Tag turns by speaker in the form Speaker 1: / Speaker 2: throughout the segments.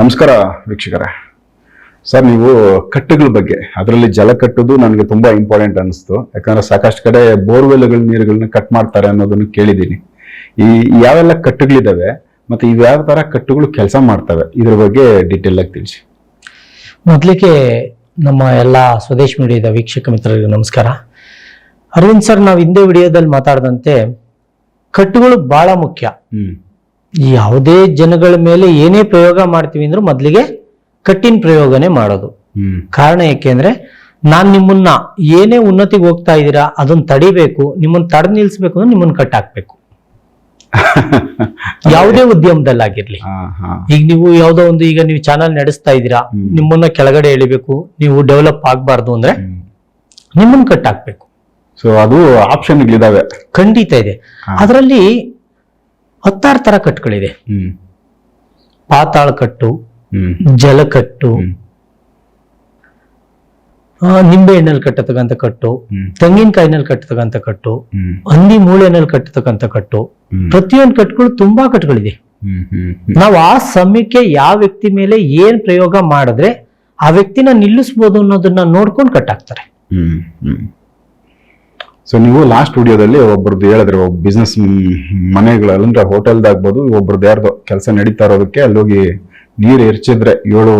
Speaker 1: ನಮಸ್ಕಾರ ವೀಕ್ಷಕರೇ. ಸರ್ ನೀವು ಕಟ್ಟುಗಳ ಬಗ್ಗೆ ಅದರಲ್ಲಿ ಜಲ ಕಟ್ಟೋದು ನನಗೆ ತುಂಬಾ ಇಂಪಾರ್ಟೆಂಟ್ ಅನಿಸ್ತು. ಯಾಕಂದ್ರೆ ಸಾಕಷ್ಟು ಕಡೆ ಬೋರ್ವೆಲ್ಗಳ ನೀರುಗಳನ್ನ ಕಟ್ ಮಾಡ್ತಾರೆ ಅನ್ನೋದನ್ನು ಕೇಳಿದ್ದೀನಿ. ಈ ಯಾವೆಲ್ಲ ಕಟ್ಟುಗಳಿದಾವೆ ಮತ್ತೆ ಇವ್ಯಾವ ತರ ಕಟ್ಟುಗಳು ಕೆಲಸ ಮಾಡ್ತವೆ ಇದ್ರ ಬಗ್ಗೆ ಡೀಟೇಲ್ ಆಗಿ ತಿಳಿಸಿ.
Speaker 2: ಮೊದಲಿಗೆ ನಮ್ಮ ಎಲ್ಲ ಸ್ವದೇಶ್ ಮೀಡಿಯಾದ ವೀಕ್ಷಕ ಮಿತ್ರರಿಗೆ ನಮಸ್ಕಾರ. ಅರವಿಂದ್ ಸರ್ ನಾವು ಹಿಂದೆ ವಿಡಿಯೋದಲ್ಲಿ ಮಾತಾಡಿದಂತೆ ಕಟ್ಟುಗಳು ಬಹಳ ಮುಖ್ಯ. ಯಾವುದೇ ಜನಗಳ ಮೇಲೆ ಏನೇ ಪ್ರಯೋಗ ಮಾಡ್ತೀವಿ ಅಂದ್ರೂ ಮೊದಲಿಗೆ ಕಟ್ಟಿನ ಪ್ರಯೋಗನೇ ಮಾಡೋದು. ಕಾರಣ ಏಕೆಂದ್ರೆ ನಾನ್ ನಿಮ್ಮನ್ನ ಏನೇ ಉನ್ನತಿಗೆ ಹೋಗ್ತಾ ಇದ್ದೀರಾ ಅದನ್ನ ತಡಿಬೇಕು ನಿಮ್ಮನ್ನ ತಡೆ ನಿಲ್ಸ್ಬೇಕು ಅಂದ್ರೆ ನಿಮ್ಮನ್ನ ಕಟ್ಟಾಕ್ಬೇಕು ಯಾವುದೇ ಉದ್ಯಮದಲ್ಲಾಗಿರ್ಲಿ. ಈಗ ನೀವು ಯಾವ್ದೋ ಒಂದು ಈಗ ನೀವು ಚಾನಲ್ ನಡೆಸ್ತಾ ಇದ್ದೀರಾ ನಿಮ್ಮನ್ನ ಕೆಳಗಡೆ ಎಳಿಬೇಕು ನೀವು ಡೆವಲಪ್ ಆಗ್ಬಾರ್ದು ಅಂದ್ರೆ ನಿಮ್ಮನ್ನ ಕಟ್ಟಾಕ್ಬೇಕು
Speaker 1: ಸೊ ಅದು ಆಪ್ಷನ್ ಇದಾವೆ
Speaker 2: ಖಂಡಿತ ಇದೆ. ಅದರಲ್ಲಿ ಹತ್ತಾರು ತರ ಕಟ್ಟುಗಳಿದೆ. ಪಾತಾಳ ಕಟ್ಟು ಜಲಕಟ್ಟು ನಿಂಬೆ ಹಣ್ಣಲ್ಲಿ ಕಟ್ಟತಕ್ಕಂಥ ಕಟ್ಟು ತೆಂಗಿನಕಾಯಿನಲ್ಲಿ ಕಟ್ಟತಕ್ಕಂಥ ಕಟ್ಟು ಹಂದಿ ಮೂಳೆನಲ್ಲಿ ಕಟ್ಟತಕ್ಕಂಥ ಕಟ್ಟು ಪ್ರತಿಯೊಂದು ಕಟ್ಟುಗಳು ತುಂಬಾ ಕಟ್ಟುಗಳಿದೆ. ನಾವು ಆ ಸಮಯಕ್ಕೆ ಯಾವ ವ್ಯಕ್ತಿ ಮೇಲೆ ಏನ್ ಪ್ರಯೋಗ ಮಾಡಿದ್ರೆ ಆ ವ್ಯಕ್ತಿನ ನಿಲ್ಲಿಸ್ಬೋದು ಅನ್ನೋದನ್ನ ನೋಡ್ಕೊಂಡು ಕಟ್ಟಾಕ್ತಾರೆ.
Speaker 1: ಸೊ ನೀವು ಲಾಸ್ಟ್ ವಿಡಿಯೋದಲ್ಲಿ ಒಬ್ರದ್ದು ಹೇಳಿದ್ರೆ ಒಬ್ಬ ಬಿಸ್ನೆಸ್ ಮನೆಗಳಲ್ಲಿ ಅಂದ್ರೆ ಹೋಟೆಲ್ದಾಗ್ಬೋದು ಒಬ್ರದ್ದು ಯಾರ್ದು ಕೆಲಸ ನಡೀತಾ ಇರೋದಕ್ಕೆ ಅಲ್ಲಿ ಹೋಗಿ ನೀರು ಎರಚಿದ್ರೆ ಏಳು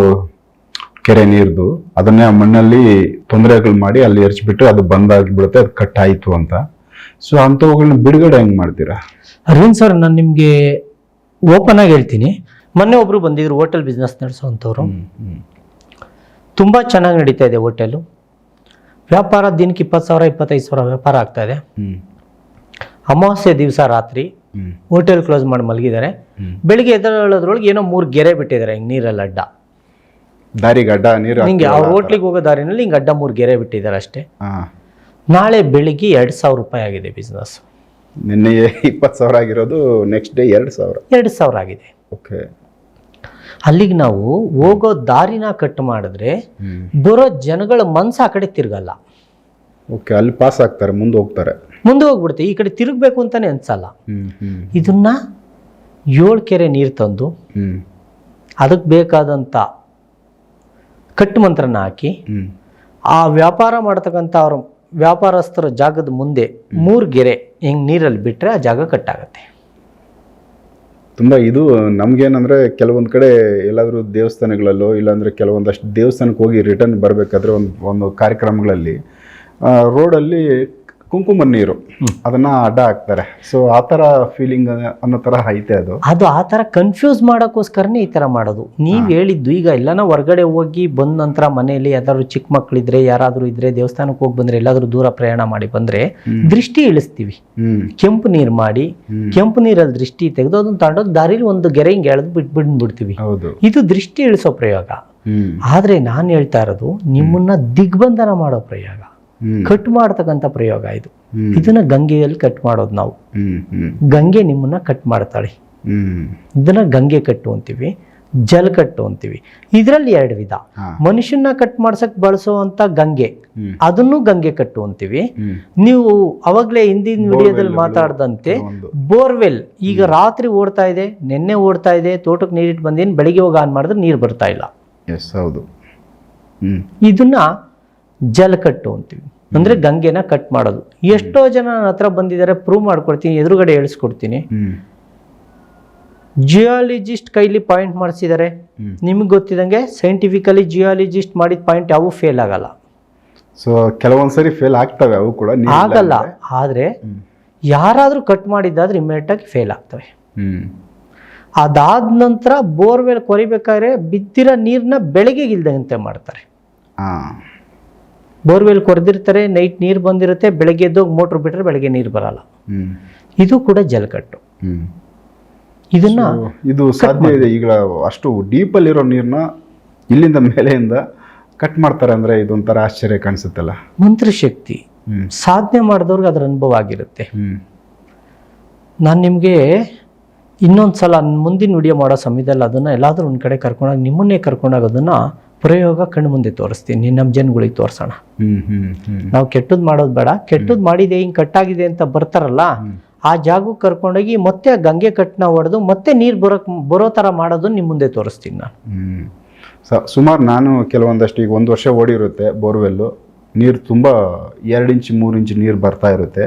Speaker 1: ಕೆರೆ ನೀರ್ದು ಅದನ್ನೇ ಆ ಮಣ್ಣಲ್ಲಿ ತೊಂದರೆಗಳು ಮಾಡಿ ಅಲ್ಲಿ ಎರಚಿಬಿಟ್ಟು ಅದು ಬಂದಾಗಿಬಿಡುತ್ತೆ ಅದು ಕಟ್ ಆಯಿತು ಅಂತ. ಸೊ ಅಂಥವುಗಳನ್ನ ಬಿಡುಗಡೆ ಹೆಂಗೆ ಮಾಡ್ತೀರಾ?
Speaker 2: ಅರವಿಂದ್ ಸರ್ ನಾನು ನಿಮಗೆ ಓಪನ್ ಆಗಿ ಹೇಳ್ತೀನಿ. ಮೊನ್ನೆ ಒಬ್ರು ಬಂದಿದ್ರು ಹೋಟೆಲ್ ಬಿಸ್ನೆಸ್ ನಡೆಸೋ
Speaker 1: ಅಂಥವ್ರು ತುಂಬ
Speaker 2: ತುಂಬಾ ಚೆನ್ನಾಗಿ ನಡೀತಾ ಇದೆ ಹೋಟೆಲು ವ್ಯಾಪಾರ ದಿನಕ್ಕೆ ಇಪ್ಪತ್ತು ಸಾವಿರ ಇಪ್ಪತ್ತೈದು ಸಾವಿರ ವ್ಯಾಪಾರ ಆಗ್ತಾ ಇದೆ. ಅಮಾವಾಸ್ಯೆ ದಿವಸ ರಾತ್ರಿ ಹೋಟೆಲ್ ಕ್ಲೋಸ್ ಮಾಡಿ ಮಲಗಿದ್ದಾರೆ. ಬೆಳಿಗ್ಗೆ ಎದ್ದೇಳೋದ್ರೊಳಗೆ ಏನೋ ಮೂರು ಗೆರೆ ಬಿಟ್ಟಿದ್ದಾರೆ ಹಿಂಗೆ ನೀರಲ್ಲಿ ಅಡ್ಡ.
Speaker 1: ದಾರಿಗೆ ಅಡ್ಡ ನೀರು
Speaker 2: ಹಿಂಗೆ
Speaker 1: ಅವ್ರ.
Speaker 2: ಹೋಟ್ಲಿಗೆ ಹೋಗೋ ದಾರಿನಲ್ಲಿ ಹಿಂಗೆ ಅಡ್ಡ ಮೂರು ಗೆರೆ ಬಿಟ್ಟಿದ್ದಾರೆ ಅಷ್ಟೇ. ನಾಳೆ ಬೆಳಿಗ್ಗೆ ಎರಡು ಸಾವಿರ ರೂಪಾಯಿ ಆಗಿದೆ ಬಿಸ್ನೆಸ್
Speaker 1: ನಿನ್ನೆ ಇಪ್ಪತ್ತು ಸಾವಿರ ಆಗಿರೋದು ನೆಕ್ಸ್ಟ್ ಡೇ ಎರಡು ಸಾವಿರ.
Speaker 2: ಎರಡು ಸಾವಿರ ಆಗಿದೆ.
Speaker 1: ಓಕೆ
Speaker 2: ಅಲ್ಲಿಗೆ ನಾವು ಹೋಗೋ ದಾರಿನ ಕಟ್ ಮಾಡಿದ್ರೆ ಬರೋ ಜನಗಳ ಮನ್ಸು ಆ ಕಡೆ ತಿರ್ಗಲ್ಲ.
Speaker 1: ಓಕೆ ಅಲ್ಲಿ ಪಾಸ್ ಆಗ್ತಾರೆ ಮುಂದೆ ಹೋಗ್ತಾರೆ.
Speaker 2: ಮುಂದೆ ಹೋಗ್ಬಿಡುತ್ತೆ ಈ ಕಡೆ ತಿರುಗಬೇಕು ಅಂತಾನೆ ಅನ್ಸಲ್ಲ. ಇದನ್ನ ಏಳು ಕೆರೆ ನೀರು ತಂದು ಅದಕ್ಕೆ ಬೇಕಾದಂಥ ಕಟ್ಟು ಮಂತ್ರನ ಹಾಕಿ ಆ ವ್ಯಾಪಾರ ಮಾಡ್ತಕ್ಕಂಥ ಅವ್ರ ವ್ಯಾಪಾರಸ್ಥರ ಜಾಗದ ಮುಂದೆ ಮೂರು ಗೆರೆ ಹಿಂಗೆ ನೀರಲ್ಲಿ ಬಿಟ್ಟರೆ ಆ ಜಾಗ ಕಟ್ಟಾಗತ್ತೆ
Speaker 1: ತುಂಬಾ ಇದು ನಮಗೇನಂದರೆ ಕೆಲವೊಂದು ಕಡೆ ಎಲ್ಲಾದರೂ ದೇವಸ್ಥಾನಗಳಲ್ಲೋ, ಇಲ್ಲಾಂದರೆ ಕೆಲವೊಂದಷ್ಟು ದೇವಸ್ಥಾನಕ್ಕೆ ಹೋಗಿ ರಿಟರ್ನ್ ಬರಬೇಕಾದ್ರೆ ಒಂದು ಒಂದು ಕಾರ್ಯಕ್ರಮಗಳಲ್ಲಿ ರೋಡಲ್ಲಿ ಕುಂಕುಮ ನೀರು. ಅದನ್ನ ಅಡ್ಡ ಹಾಕ್ತಾರೆ. ಸೊ ಆ ಥರ ಫೀಲಿಂಗ್ ಅನ್ನೋ ತರ ಐತೆ ಅದು.
Speaker 2: ಅದು ಆ ತರ ಕನ್ಫ್ಯೂಸ್ ಮಾಡೋಕ್ಕೋಸ್ಕರನೇ ಈ ತರ ಮಾಡೋದು. ನೀವು ಹೇಳಿದ್ದು ಈಗ ಎಲ್ಲಾನ ಹೊರಗಡೆ ಹೋಗಿ ಬಂದ ನಂತರ ಮನೆಯಲ್ಲಿ ಯಾವ್ದಾದ್ರು ಚಿಕ್ಕ ಮಕ್ಕಳಿದ್ರೆ ಯಾರಾದರೂ ಇದ್ರೆ ದೇವಸ್ಥಾನಕ್ಕೆ ಹೋಗಿ ಬಂದ್ರೆ ಎಲ್ಲಾದ್ರೂ ದೂರ ಪ್ರಯಾಣ ಮಾಡಿ ಬಂದ್ರೆ ದೃಷ್ಟಿ ಇಳಿಸ್ತೀವಿ. ಕೆಂಪು ನೀರು ಮಾಡಿ. ಕೆಂಪು ನೀರಲ್ಲಿ ದೃಷ್ಟಿ ತೆಗೆದು ಅದನ್ನ ತಗೊಂಡೋಗಿ ದಾರಿಲಿ ಒಂದು ಗೆರೆ ಹಿಂಗೆ ಎಳೆದು ಬಿಟ್ಟು ಬಿಡ್ಬಿಡ್ತೀವಿ ಇದು ದೃಷ್ಟಿ ಇಳಿಸೋ ಪ್ರಯೋಗ. ಆದ್ರೆ ನಾನು ಹೇಳ್ತಾ ಇರೋದು ನಿಮ್ಮನ್ನ ದಿಗ್ಬಂಧನ ಮಾಡೋ ಪ್ರಯೋಗ. ಕಟ್ ಮಾಡ್ತಕ್ಕಂಥ ಪ್ರಯೋಗ ಇದು. ಇದನ್ನ ಗಂಗೆಯಲ್ಲಿ ಕಟ್ ಮಾಡೋದು ನಾವು. ಗಂಗೆ ನಿಮ್ಮನ್ನ ಕಟ್ ಮಾಡ್ತಾಳೆ. ಇದನ್ನ ಗಂಗೆ ಕಟ್ಟು ಅಂತೀವಿ ಜಲ ಕಟ್ಟು ಅಂತೀವಿ. ಇದರಲ್ಲಿ ಎರಡು ವಿಧ. ಮನುಷ್ಯನ ಕಟ್ ಮಾಡ್ಸಕ್ ಬಳಸುವಂತ ಗಂಗೆ ಅದನ್ನು ಗಂಗೆ ಕಟ್ಟು ಅಂತೀವಿ. ನೀವು ಅವಾಗ್ಲೇ ಹಿಂದಿನ ವಿಡಿಯೋದಲ್ಲಿ ಮಾತಾಡ್ದಂತೆ ಬೋರ್ವೆಲ್ ಈಗ ರಾತ್ರಿ ಓಡ್ತಾ ಇದೆ ನಿನ್ನೆ ಓಡ್ತಾ ಇದೆ ತೋಟಕ್ಕೆ ನೀರಿಟ್ಟು ಬಂದೇನು ಬೆಳಿಗ್ಗೆ ಹೋಗಿ ಆನ್ ಮಾಡಿದ್ರೆ ನೀರು ಬರ್ತಾ ಇಲ್ಲ.
Speaker 1: ಇದನ್ನ ಹೌದು
Speaker 2: ಕಟ್ಟು ಅಂತೀವಿ. ಅಂದ್ರೆ ಗಂಗೆನ ಕಟ್ ಮಾಡೋದು. ಎಷ್ಟೋ ಜನ ನನ್ನ ಹತ್ರ ಬಂದಿದ್ದಾರೆ ಪ್ರೂವ್ ಮಾಡ್ಕೊಡ್ತೀನಿ ಎದುರುಗಡೆ ಹೇಳಿಸ್ಕೊಡ್ತೀನಿ ಜಿಯಾಲಜಿಸ್ಟ್ ಕೈಲಿ ಪಾಯಿಂಟ್ ಮಾಡಿಸಿದ್ದಾರೆ. ನಿಮ್ಗೆ ಗೊತ್ತಿದಂಗೆ ಸೈಂಟಿಫಿಕಲಿ ಜಿಯಾಲಜಿಸ್ಟ್ ಮಾಡಿದ ಪಾಯಿಂಟ್ ಯಾವೂ ಫೇಲ್ ಆಗಲ್ಲ.
Speaker 1: ಸೊ ಕೆಲವೊಂದ್ಸರಿ ಫೇಲ್ ಆಗ್ತವೆ ಅವು ಕೂಡ
Speaker 2: ಆಗಲ್ಲ. ಆದರೆ ಯಾರಾದರೂ ಕಟ್ ಮಾಡಿದ್ದಾದ್ರೆ ಇಮಿಡಿಯೇಟ್ ಆಗಿ ಫೇಲ್ ಆಗ್ತವೆ ಅದಾದ ನಂತರ ಬೋರ್ವೆಲ್ ಕೊರಿಬೇಕಾದ್ರೆ ಬಿದ್ದಿರೋ ನೀರನ್ನ ಬೆಳಗ್ಗೆ ಇಲ್ದಂತೆ ಮಾಡ್ತಾರೆ ಬೋರ್ವೆಲ್ ಕೊರೆದಿರ್ತಾರೆ ನೈಟ್ ನೀರು ಬಂದಿರುತ್ತೆ ಬೆಳಗ್ಗೆ ಎದ್ದೋಗಿ ಮೋಟ್ರ್ ಬಿಟ್ಟರೆ ಬೆಳಗ್ಗೆ ನೀರು ಬರಲ್ಲ. ಇದು ಕೂಡ ಜಲಕಟ್ಟು. ಇದನ್ನ
Speaker 1: ಇದು ಸಾಧ್ಯ ಇದೆ ಈಗ ಅಷ್ಟು ಡೀಪ್ ಅಲ್ಲಿರೋ ನೀರನ್ನ ಇಲ್ಲಿಂದ ಮೇಲೆಯಿಂದ ಕಟ್ ಮಾಡ್ತಾರೆ ಅಂದ್ರೆ ಇದೊಂಥರ ಆಶ್ಚರ್ಯ ಕಾಣಿಸುತ್ತಲ್ಲ.
Speaker 2: ಮಂತ್ರಶಕ್ತಿ ಸಾಧನೆ ಮಾಡಿದವ್ರಿಗೆ ಅದರ ಅನುಭವ ಆಗಿರುತ್ತೆ. ನಾನು ನಿಮಗೆ ಇನ್ನೊಂದು ಸಲ ಮುಂದಿನ ವಿಡಿಯೋ ಮಾಡೋ ಸಮಯದಲ್ಲಿ ಅದನ್ನು ಎಲ್ಲಾದರೂ ಒಂದು ಕಡೆ ಕರ್ಕೊಂಡೋಗಿ ನಿಮ್ಮನ್ನೇ ಕರ್ಕೊಂಡೋಗಿ ಅದನ್ನು ಪ್ರಯೋಗ ಕಣ್ಣು ಮುಂದೆ ತೋರಿಸ್ತೀನಿ ನಮ್ಮ ಜನಗಳಿಗೆ ತೋರಿಸೋಣ. ನಾವು ಕೆಟ್ಟದ್ದು ಮಾಡೋದು ಬೇಡ ಕೆಟ್ಟದ್ದು ಮಾಡಿದೆ ಹಿಂಗೆ ಕಟ್ಟಾಗಿದೆ ಅಂತ ಬರ್ತಾರಲ್ಲ ಆ ಜಾಗಕ್ಕೆ ಕರ್ಕೊಂಡೋಗಿ ಮತ್ತೆ ಆ ಗಂಗೆ ಕಟ್ಟನ ಹೊಡೆದು ಮತ್ತೆ ನೀರು ಬರೋಕ್ ಬರೋ ಥರ ಮಾಡೋದು ನಿಮ್ಮ ಮುಂದೆ ತೋರಿಸ್ತೀನಿ ನಾನು.
Speaker 1: ಸುಮಾರು ನಾನು ಕೆಲವೊಂದಷ್ಟು ಈಗ ಒಂದು ವರ್ಷ ಓಡಿರುತ್ತೆ ಬೋರ್ವೆಲ್ಲು. ನೀರು ತುಂಬ ಎರಡು ಇಂಚ್ ಮೂರು ಇಂಚ್ ನೀರು ಬರ್ತಾ ಇರುತ್ತೆ.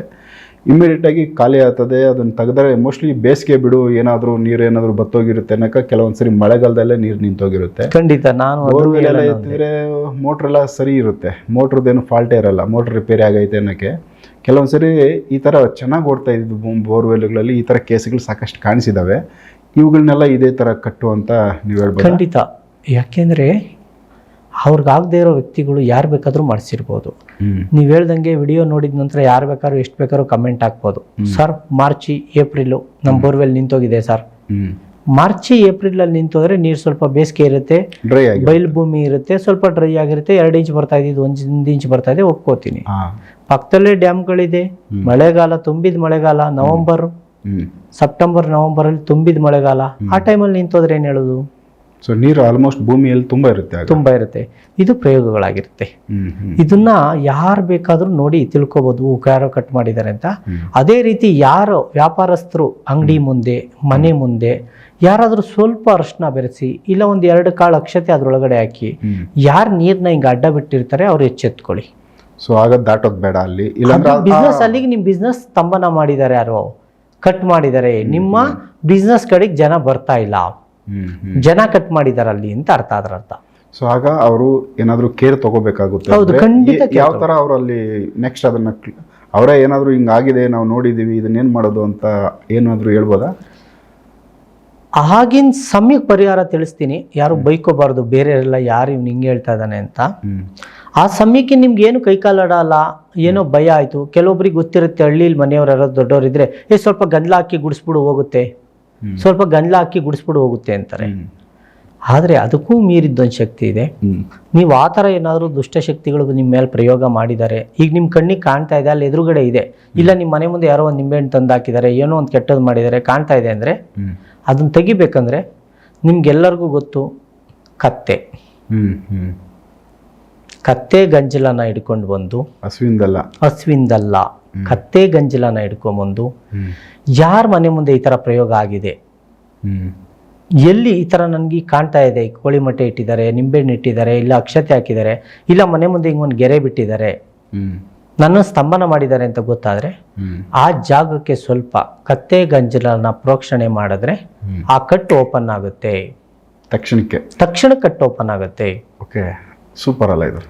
Speaker 1: ಇಮಿಡಿಯೇಟಾಗಿ ಖಾಲಿ ಆಗ್ತದೆ. ಅದನ್ನು ತೆಗೆದ್ರೆ ಮೋಸ್ಟ್ಲಿ ಬೇಸಿಗೆ ಬಿಡು ಏನಾದರೂ ನೀರು ಏನಾದರೂ ಬತ್ತೋಗಿರುತ್ತೆ ಅನ್ನೋಕೆ ಕೆಲವೊಂದ್ಸರಿ ಮಳೆಗಾಲದಲ್ಲೇ ನೀರು ನಿಂತೋಗಿರುತ್ತೆ.
Speaker 2: ಖಂಡಿತ ನಾನು
Speaker 1: ಬೋರ್ವೆಲ್ ಎಲ್ಲ ಎತ್ತಿದ್ರೆ ಮೋಟ್ರ್ ಎಲ್ಲ ಸರಿ ಇರುತ್ತೆ. ಮೋಟ್ರದ್ದೇನು ಫಾಲ್ಟೇ ಇರಲ್ಲ. ಮೋಟ್ರ್ ರಿಪೇರಿ ಆಗೈತೆ ಅನ್ನೋಕ್ಕೆ ಕೆಲವೊಂದು ಸರಿ ಈ ಥರ ಚೆನ್ನಾಗಿ ಓಡ್ತಾ ಇದ್ದು ಬೋರ್ವೆಲ್ಗಳಲ್ಲಿ ಈ ಥರ ಕೇಸ್ಗಳು ಸಾಕಷ್ಟು ಕಾಣಿಸಿದಾವೆ. ಇವುಗಳನ್ನೆಲ್ಲ ಇದೇ ಥರ ಕಟ್ಟು ಅಂತ ನೀವು ಹೇಳ್ಬೋದು?
Speaker 2: ಖಂಡಿತ. ಯಾಕೆಂದ್ರೆ ಅವ್ರಿಗಾಗದೇ ಇರೋ ವ್ಯಕ್ತಿಗಳು ಯಾರು ಬೇಕಾದರೂ ಮಾಡಿಸಿರ್ಬೋದು. ನೀವು ಹೇಳ್ದಂಗೆ ವಿಡಿಯೋ ನೋಡಿದ ನಂತರ ಯಾರು ಬೇಕಾದ್ರೂ ಎಷ್ಟು ಬೇಕಾದ್ರೂ ಕಮೆಂಟ್ ಹಾಕ್ಬೋದು. ಸರ್ ಮಾರ್ಚಿ ಏಪ್ರಿಲು ನಮ್ಮ ಬೋರ್ವೆಲ್ ನಿಂತೋಗಿದೆ ಸರ್. ಮಾರ್ಚ್ ಏಪ್ರಿಲ್ ಅಲ್ಲಿ ನಿಂತೋದ್ರೆ ನೀರು ಸ್ವಲ್ಪ ಬೇಸಿಗೆ ಇರುತ್ತೆ ಬಯಲು ಭೂಮಿ ಇರುತ್ತೆ ಸ್ವಲ್ಪ ಡ್ರೈ ಆಗಿರುತ್ತೆ ಎರಡು ಇಂಚ್ ಬರ್ತಾ ಇದ್ದು ಒಂದು ಇಂಚ್ ಬರ್ತಾ ಇದೆ ಒಪ್ಕೋತೀನಿ. ಪಕ್ಕದಲ್ಲೇ ಡ್ಯಾಮ್ಗಳಿದೆ ಮಳೆಗಾಲ ತುಂಬಿದ ಮಳೆಗಾಲ ನವೆಂಬರ್ ಸೆಪ್ಟೆಂಬರ್ ನವೆಂಬರ್ ಅಲ್ಲಿ ತುಂಬಿದ ಮಳೆಗಾಲ ಆ ಟೈಮಲ್ಲಿ ನಿಂತೋದ್ರೆ ಏನು ಹೇಳೋದು?
Speaker 1: ಸೊ ನೀರು ಆಲ್ಮೋಸ್ಟ್ ಭೂಮಿಯಲ್ಲಿ ತುಂಬಾ ಇರುತ್ತೆ
Speaker 2: ತುಂಬ ಇರುತ್ತೆ. ಇದು ಪ್ರಯೋಗಗಳಾಗಿರುತ್ತೆ. ಇದನ್ನ ಯಾರು ಬೇಕಾದ್ರೂ ನೋಡಿ ತಿಳ್ಕೊಬೋದು ಯಾರೋ ಕಟ್ ಮಾಡಿದ್ದಾರೆ ಅಂತ. ಅದೇ ರೀತಿ ಯಾರು ವ್ಯಾಪಾರಸ್ಥರು ಅಂಗಡಿ ಮುಂದೆ ಮನೆ ಮುಂದೆ ಯಾರಾದರೂ ಸ್ವಲ್ಪ ಅರ್ಶನ ಬೆರೆಸಿ ಇಲ್ಲ ಒಂದು ಎರಡು ಕಾಳು ಅಕ್ಷತೆ ಅದ್ರೊಳಗಡೆ ಹಾಕಿ ಯಾರು ನೀರ್ನ ಹಿಂಗೆ ಅಡ್ಡ ಬಿಟ್ಟಿರ್ತಾರೆ ಅವ್ರು ಎಚ್ಚೆತ್ಕೊಳ್ಳಿ.
Speaker 1: ಸೊ ಆಗ ದಾಟೋದ್ ಬೇಡ ಅಲ್ಲಿ.
Speaker 2: ಬಿಸ್ನೆಸ್ ಅಲ್ಲಿಗೆ ನಿಮ್ಮ ಬಿಸ್ನೆಸ್ ತಂಬನ ಮಾಡಿದ್ದಾರೆ ಯಾರು. ಕಟ್ ಮಾಡಿದ್ದಾರೆ. ನಿಮ್ಮ ಬಿಸ್ನೆಸ್ ಕಡೆಗೆ ಜನ ಬರ್ತಾ ಇಲ್ಲ. ಜನ ಕಟ್ ಮಾಡಿದಾರೆ ಅಲ್ಲಿ ಅಂತ ಅರ್ಥ ಅದ್ರ ಅರ್ಥ.
Speaker 1: ಸೊ ಆಗ ಅವರು ಏನಾದ್ರು ಕೇರ್ ತಗೋಬೇಕಾಗುತ್ತೆ
Speaker 2: ಹೌದು, ಖಂಡಿತ
Speaker 1: ಯಾವ ತರ ಅವರಲ್ಲಿ ಅಲ್ಲಿ ನೆಕ್ಸ್ಟ್ ಅದನ್ನ ಅವರೇ ಏನಾದ್ರು ಹಿಂಗಾಗಿದೆ ನಾವು ನೋಡಿದೀವಿ ಇದನ್ನೇನ್ ಮಾಡೋದು ಅಂತ ಏನಾದ್ರು ಹೇಳ್ಬೋದಾ?
Speaker 2: ಆಗಿನ ಸಮಯಕ್ಕೆ ಪರಿಹಾರ ತಿಳಿಸ್ತೀನಿ. ಯಾರು ಬೈಕೋಬಾರ್ದು ಬೇರೆಯವರೆಲ್ಲ ಯಾರು ಇವ್ನು ಹಿಂಗೆ ಹೇಳ್ತಾ ಇದ್ದಾನೆ ಅಂತ. ಆ ಸಮಯಕ್ಕೆ ನಿಮ್ಗೆ ಏನು ಕೈಕಾಲಾಡಲ್ಲ ಏನೋ ಭಯ ಆಯಿತು. ಕೆಲವೊಬ್ರಿಗೆ ಗೊತ್ತಿರುತ್ತೆ ಹಳ್ಳಿಲಿ ಮನೆಯವ್ರು ಯಾರೋ ದೊಡ್ಡವರಿದ್ರೆ ಏ ಸ್ವಲ್ಪ ಗಂದ್ಲ ಹಾಕಿ ಗುಡಿಸ್ಬಿಡು ಹೋಗುತ್ತೆ. ಸ್ವಲ್ಪ ಗಂಡ್ಲ ಹಾಕಿ ಗುಡಿಸ್ಬಿಡು ಹೋಗುತ್ತೆ ಅಂತಾರೆ. ಆದರೆ ಅದಕ್ಕೂ ಮೀರಿದ್ದೊಂದು ಶಕ್ತಿ ಇದೆ. ನೀವು ಆ ಥರ ಏನಾದರೂ ದುಷ್ಟಶಕ್ತಿಗಳು ನಿಮ್ಮ ಮೇಲೆ ಪ್ರಯೋಗ ಮಾಡಿದ್ದಾರೆ. ಈಗ ನಿಮ್ಮ ಕಣ್ಣಿಗೆ ಕಾಣ್ತಾ ಇದೆ ಅಲ್ಲಿ ಎದುರುಗಡೆ ಇದೆ. ಇಲ್ಲ ನಿಮ್ಮ ಮನೆ ಮುಂದೆ ಯಾರೋ ಒಂದು ನಿಂಬೆಹಣ್ಣು ತಂದು ಹಾಕಿದ್ದಾರೆ ಏನೋ ಒಂದು ಕೆಟ್ಟದ್ದು ಮಾಡಿದ್ದಾರೆ ಕಾಣ್ತಾ ಇದೆ ಅಂದರೆ ಅದನ್ನು ತೆಗಿಬೇಕಂದ್ರೆ ನಿಮ್ಗೆಲ್ಲರಿಗೂ ಗೊತ್ತು ಕತ್ತೆ. ಕತ್ತೆ ಗಂಜಲನ ಹಿಡ್ಕೊಂಡು ಬಂದು
Speaker 1: ಹಸುವಿಂದಲ್ಲ.
Speaker 2: ಹಸುವಿಂದಲ್ಲ. ಕತ್ತೆ ಗಂಜಲನ ಹಿಡ್ಕೊಂಬಂದು
Speaker 1: ಬಂದು
Speaker 2: ಯಾರ ಮನೆ ಮುಂದೆ ಈ ಥರ ಪ್ರಯೋಗ ಆಗಿದೆ? ಎಲ್ಲಿ ಈ ಥರ ನನಗೆ ಕಾಣ್ತಾ ಇದೆ? ಕೋಳಿ ಮೊಟ್ಟೆ ಇಟ್ಟಿದ್ದಾರೆ ನಿಂಬೆಹಣ್ಣು ಇಟ್ಟಿದ್ದಾರೆ ಇಲ್ಲ ಅಕ್ಷತೆ ಹಾಕಿದ್ದಾರೆ ಇಲ್ಲ ಮನೆ ಮುಂದೆ ಹಿಂಗೊಂದು ಗೆರೆ ಬಿಟ್ಟಿದ್ದಾರೆ. ನನ್ನ ಸ್ತಂಭನ ಮಾಡಿದ್ದಾರೆ ಅಂತ ಗೊತ್ತಾದರೆ ಆ ಜಾಗಕ್ಕೆ ಸ್ವಲ್ಪ ಕತ್ತೆ ಗಂಜಲನ ಪ್ರೋಕ್ಷಣೆ ಮಾಡಿದ್ರೆ ಆ ಕಟ್ ಓಪನ್ ಆಗುತ್ತೆ.
Speaker 1: ತಕ್ಷಣಕ್ಕೆ.
Speaker 2: ತಕ್ಷಣ ಕಟ್ ಓಪನ್ ಆಗುತ್ತೆ.
Speaker 1: ಓಕೆ. ಸೂಪರ್ ಅಲ್ಲ ಇದು.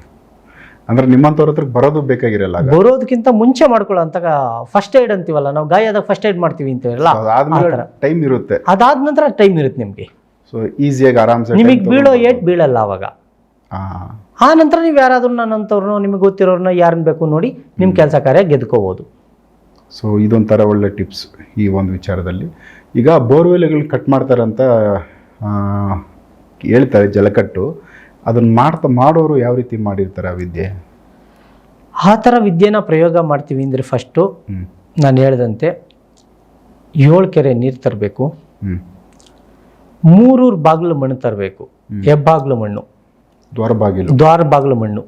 Speaker 1: ಅಂದ್ರೆ ನಿಮ್ಮಂತವ್ರ ಹತ್ರ ಬರೋದು ಬೇಕಾಗಿರಲ್ಲ
Speaker 2: ಬರೋದಕ್ಕಿಂತ ಮುಂಚೆ ಮಾಡ್ಕೊಳ್ಳೋ ಅಂತ ಫಸ್ಟ್ ಏಡ್ ಅಂತೀವಲ್ಲ ನಾವು ಗಾಯದಾಗ ಫಸ್ಟ್ ಏಡ್ ಮಾಡ್ತೀವಿ ಅಂತೀವಲ್ಲ?
Speaker 1: ಅದಾದ್ಮೇಲೆ ಟೈಮ್ ಇರುತ್ತೆ.
Speaker 2: ಅದಾದ ನಂತರ ಟೈಮ್ ಇರುತ್ತೆ ನಿಮಗೆ.
Speaker 1: ಸೊ ಈಸಿಯಾಗಿ ಆರಾಮ್ಸೆ
Speaker 2: ನಿಮಗೆ ಬೀಳೋ ಏಟ್ ಬೀಳಲ್ಲ ಅವಾಗ. ಆ. ನಂತರ ನೀವು ಯಾರಾದರೂ ನನ್ನಂಥವ್ರನ್ನೋ ನಿಮಗೆ ಗೊತ್ತಿರೋರ್ನ ಯಾರನ್ನ ಬೇಕು ನೋಡಿ ನಿಮ್ಮ ಕೆಲಸ ಕಾರ್ಯ ಗೆದ್ಕೋಬೋದು.
Speaker 1: ಸೊ ಇದೊಂಥರ ಒಳ್ಳೆ ಟಿಪ್ಸ್ ಈ ಒಂದು ವಿಚಾರದಲ್ಲಿ. ಈಗ ಬೋರ್ವೆಲ್ಗಳು ಕಟ್ ಮಾಡ್ತಾರಂತ ಹೇಳ್ತಾರೆ ಜಲಕಟ್ಟು. ಅದನ್ನ ಮಾಡ್ತಾ ಮಾಡೋರು ಯಾವ ರೀತಿ ಮಾಡಿರ್ತಾರೆ ಆ ವಿದ್ಯೆ?
Speaker 2: ಆ ಥರ ವಿದ್ಯೆನ ಪ್ರಯೋಗ ಮಾಡ್ತೀವಿ ಅಂದರೆ ಫಸ್ಟು ನಾನು ಹೇಳ್ದಂತೆ ಏಳು ಕೆರೆ ನೀರು ತರಬೇಕು. ಮೂರೂರು ಬಾಗಿಲು ಮಣ್ಣು ತರಬೇಕು. ಹೆಬ್ಬಾಗ್ಲು ಮಣ್ಣು.
Speaker 1: ದ್ವಾರ ಬಾಗಿಲು.
Speaker 2: ದ್ವಾರ ಬಾಗಿಲು ಮಣ್ಣು.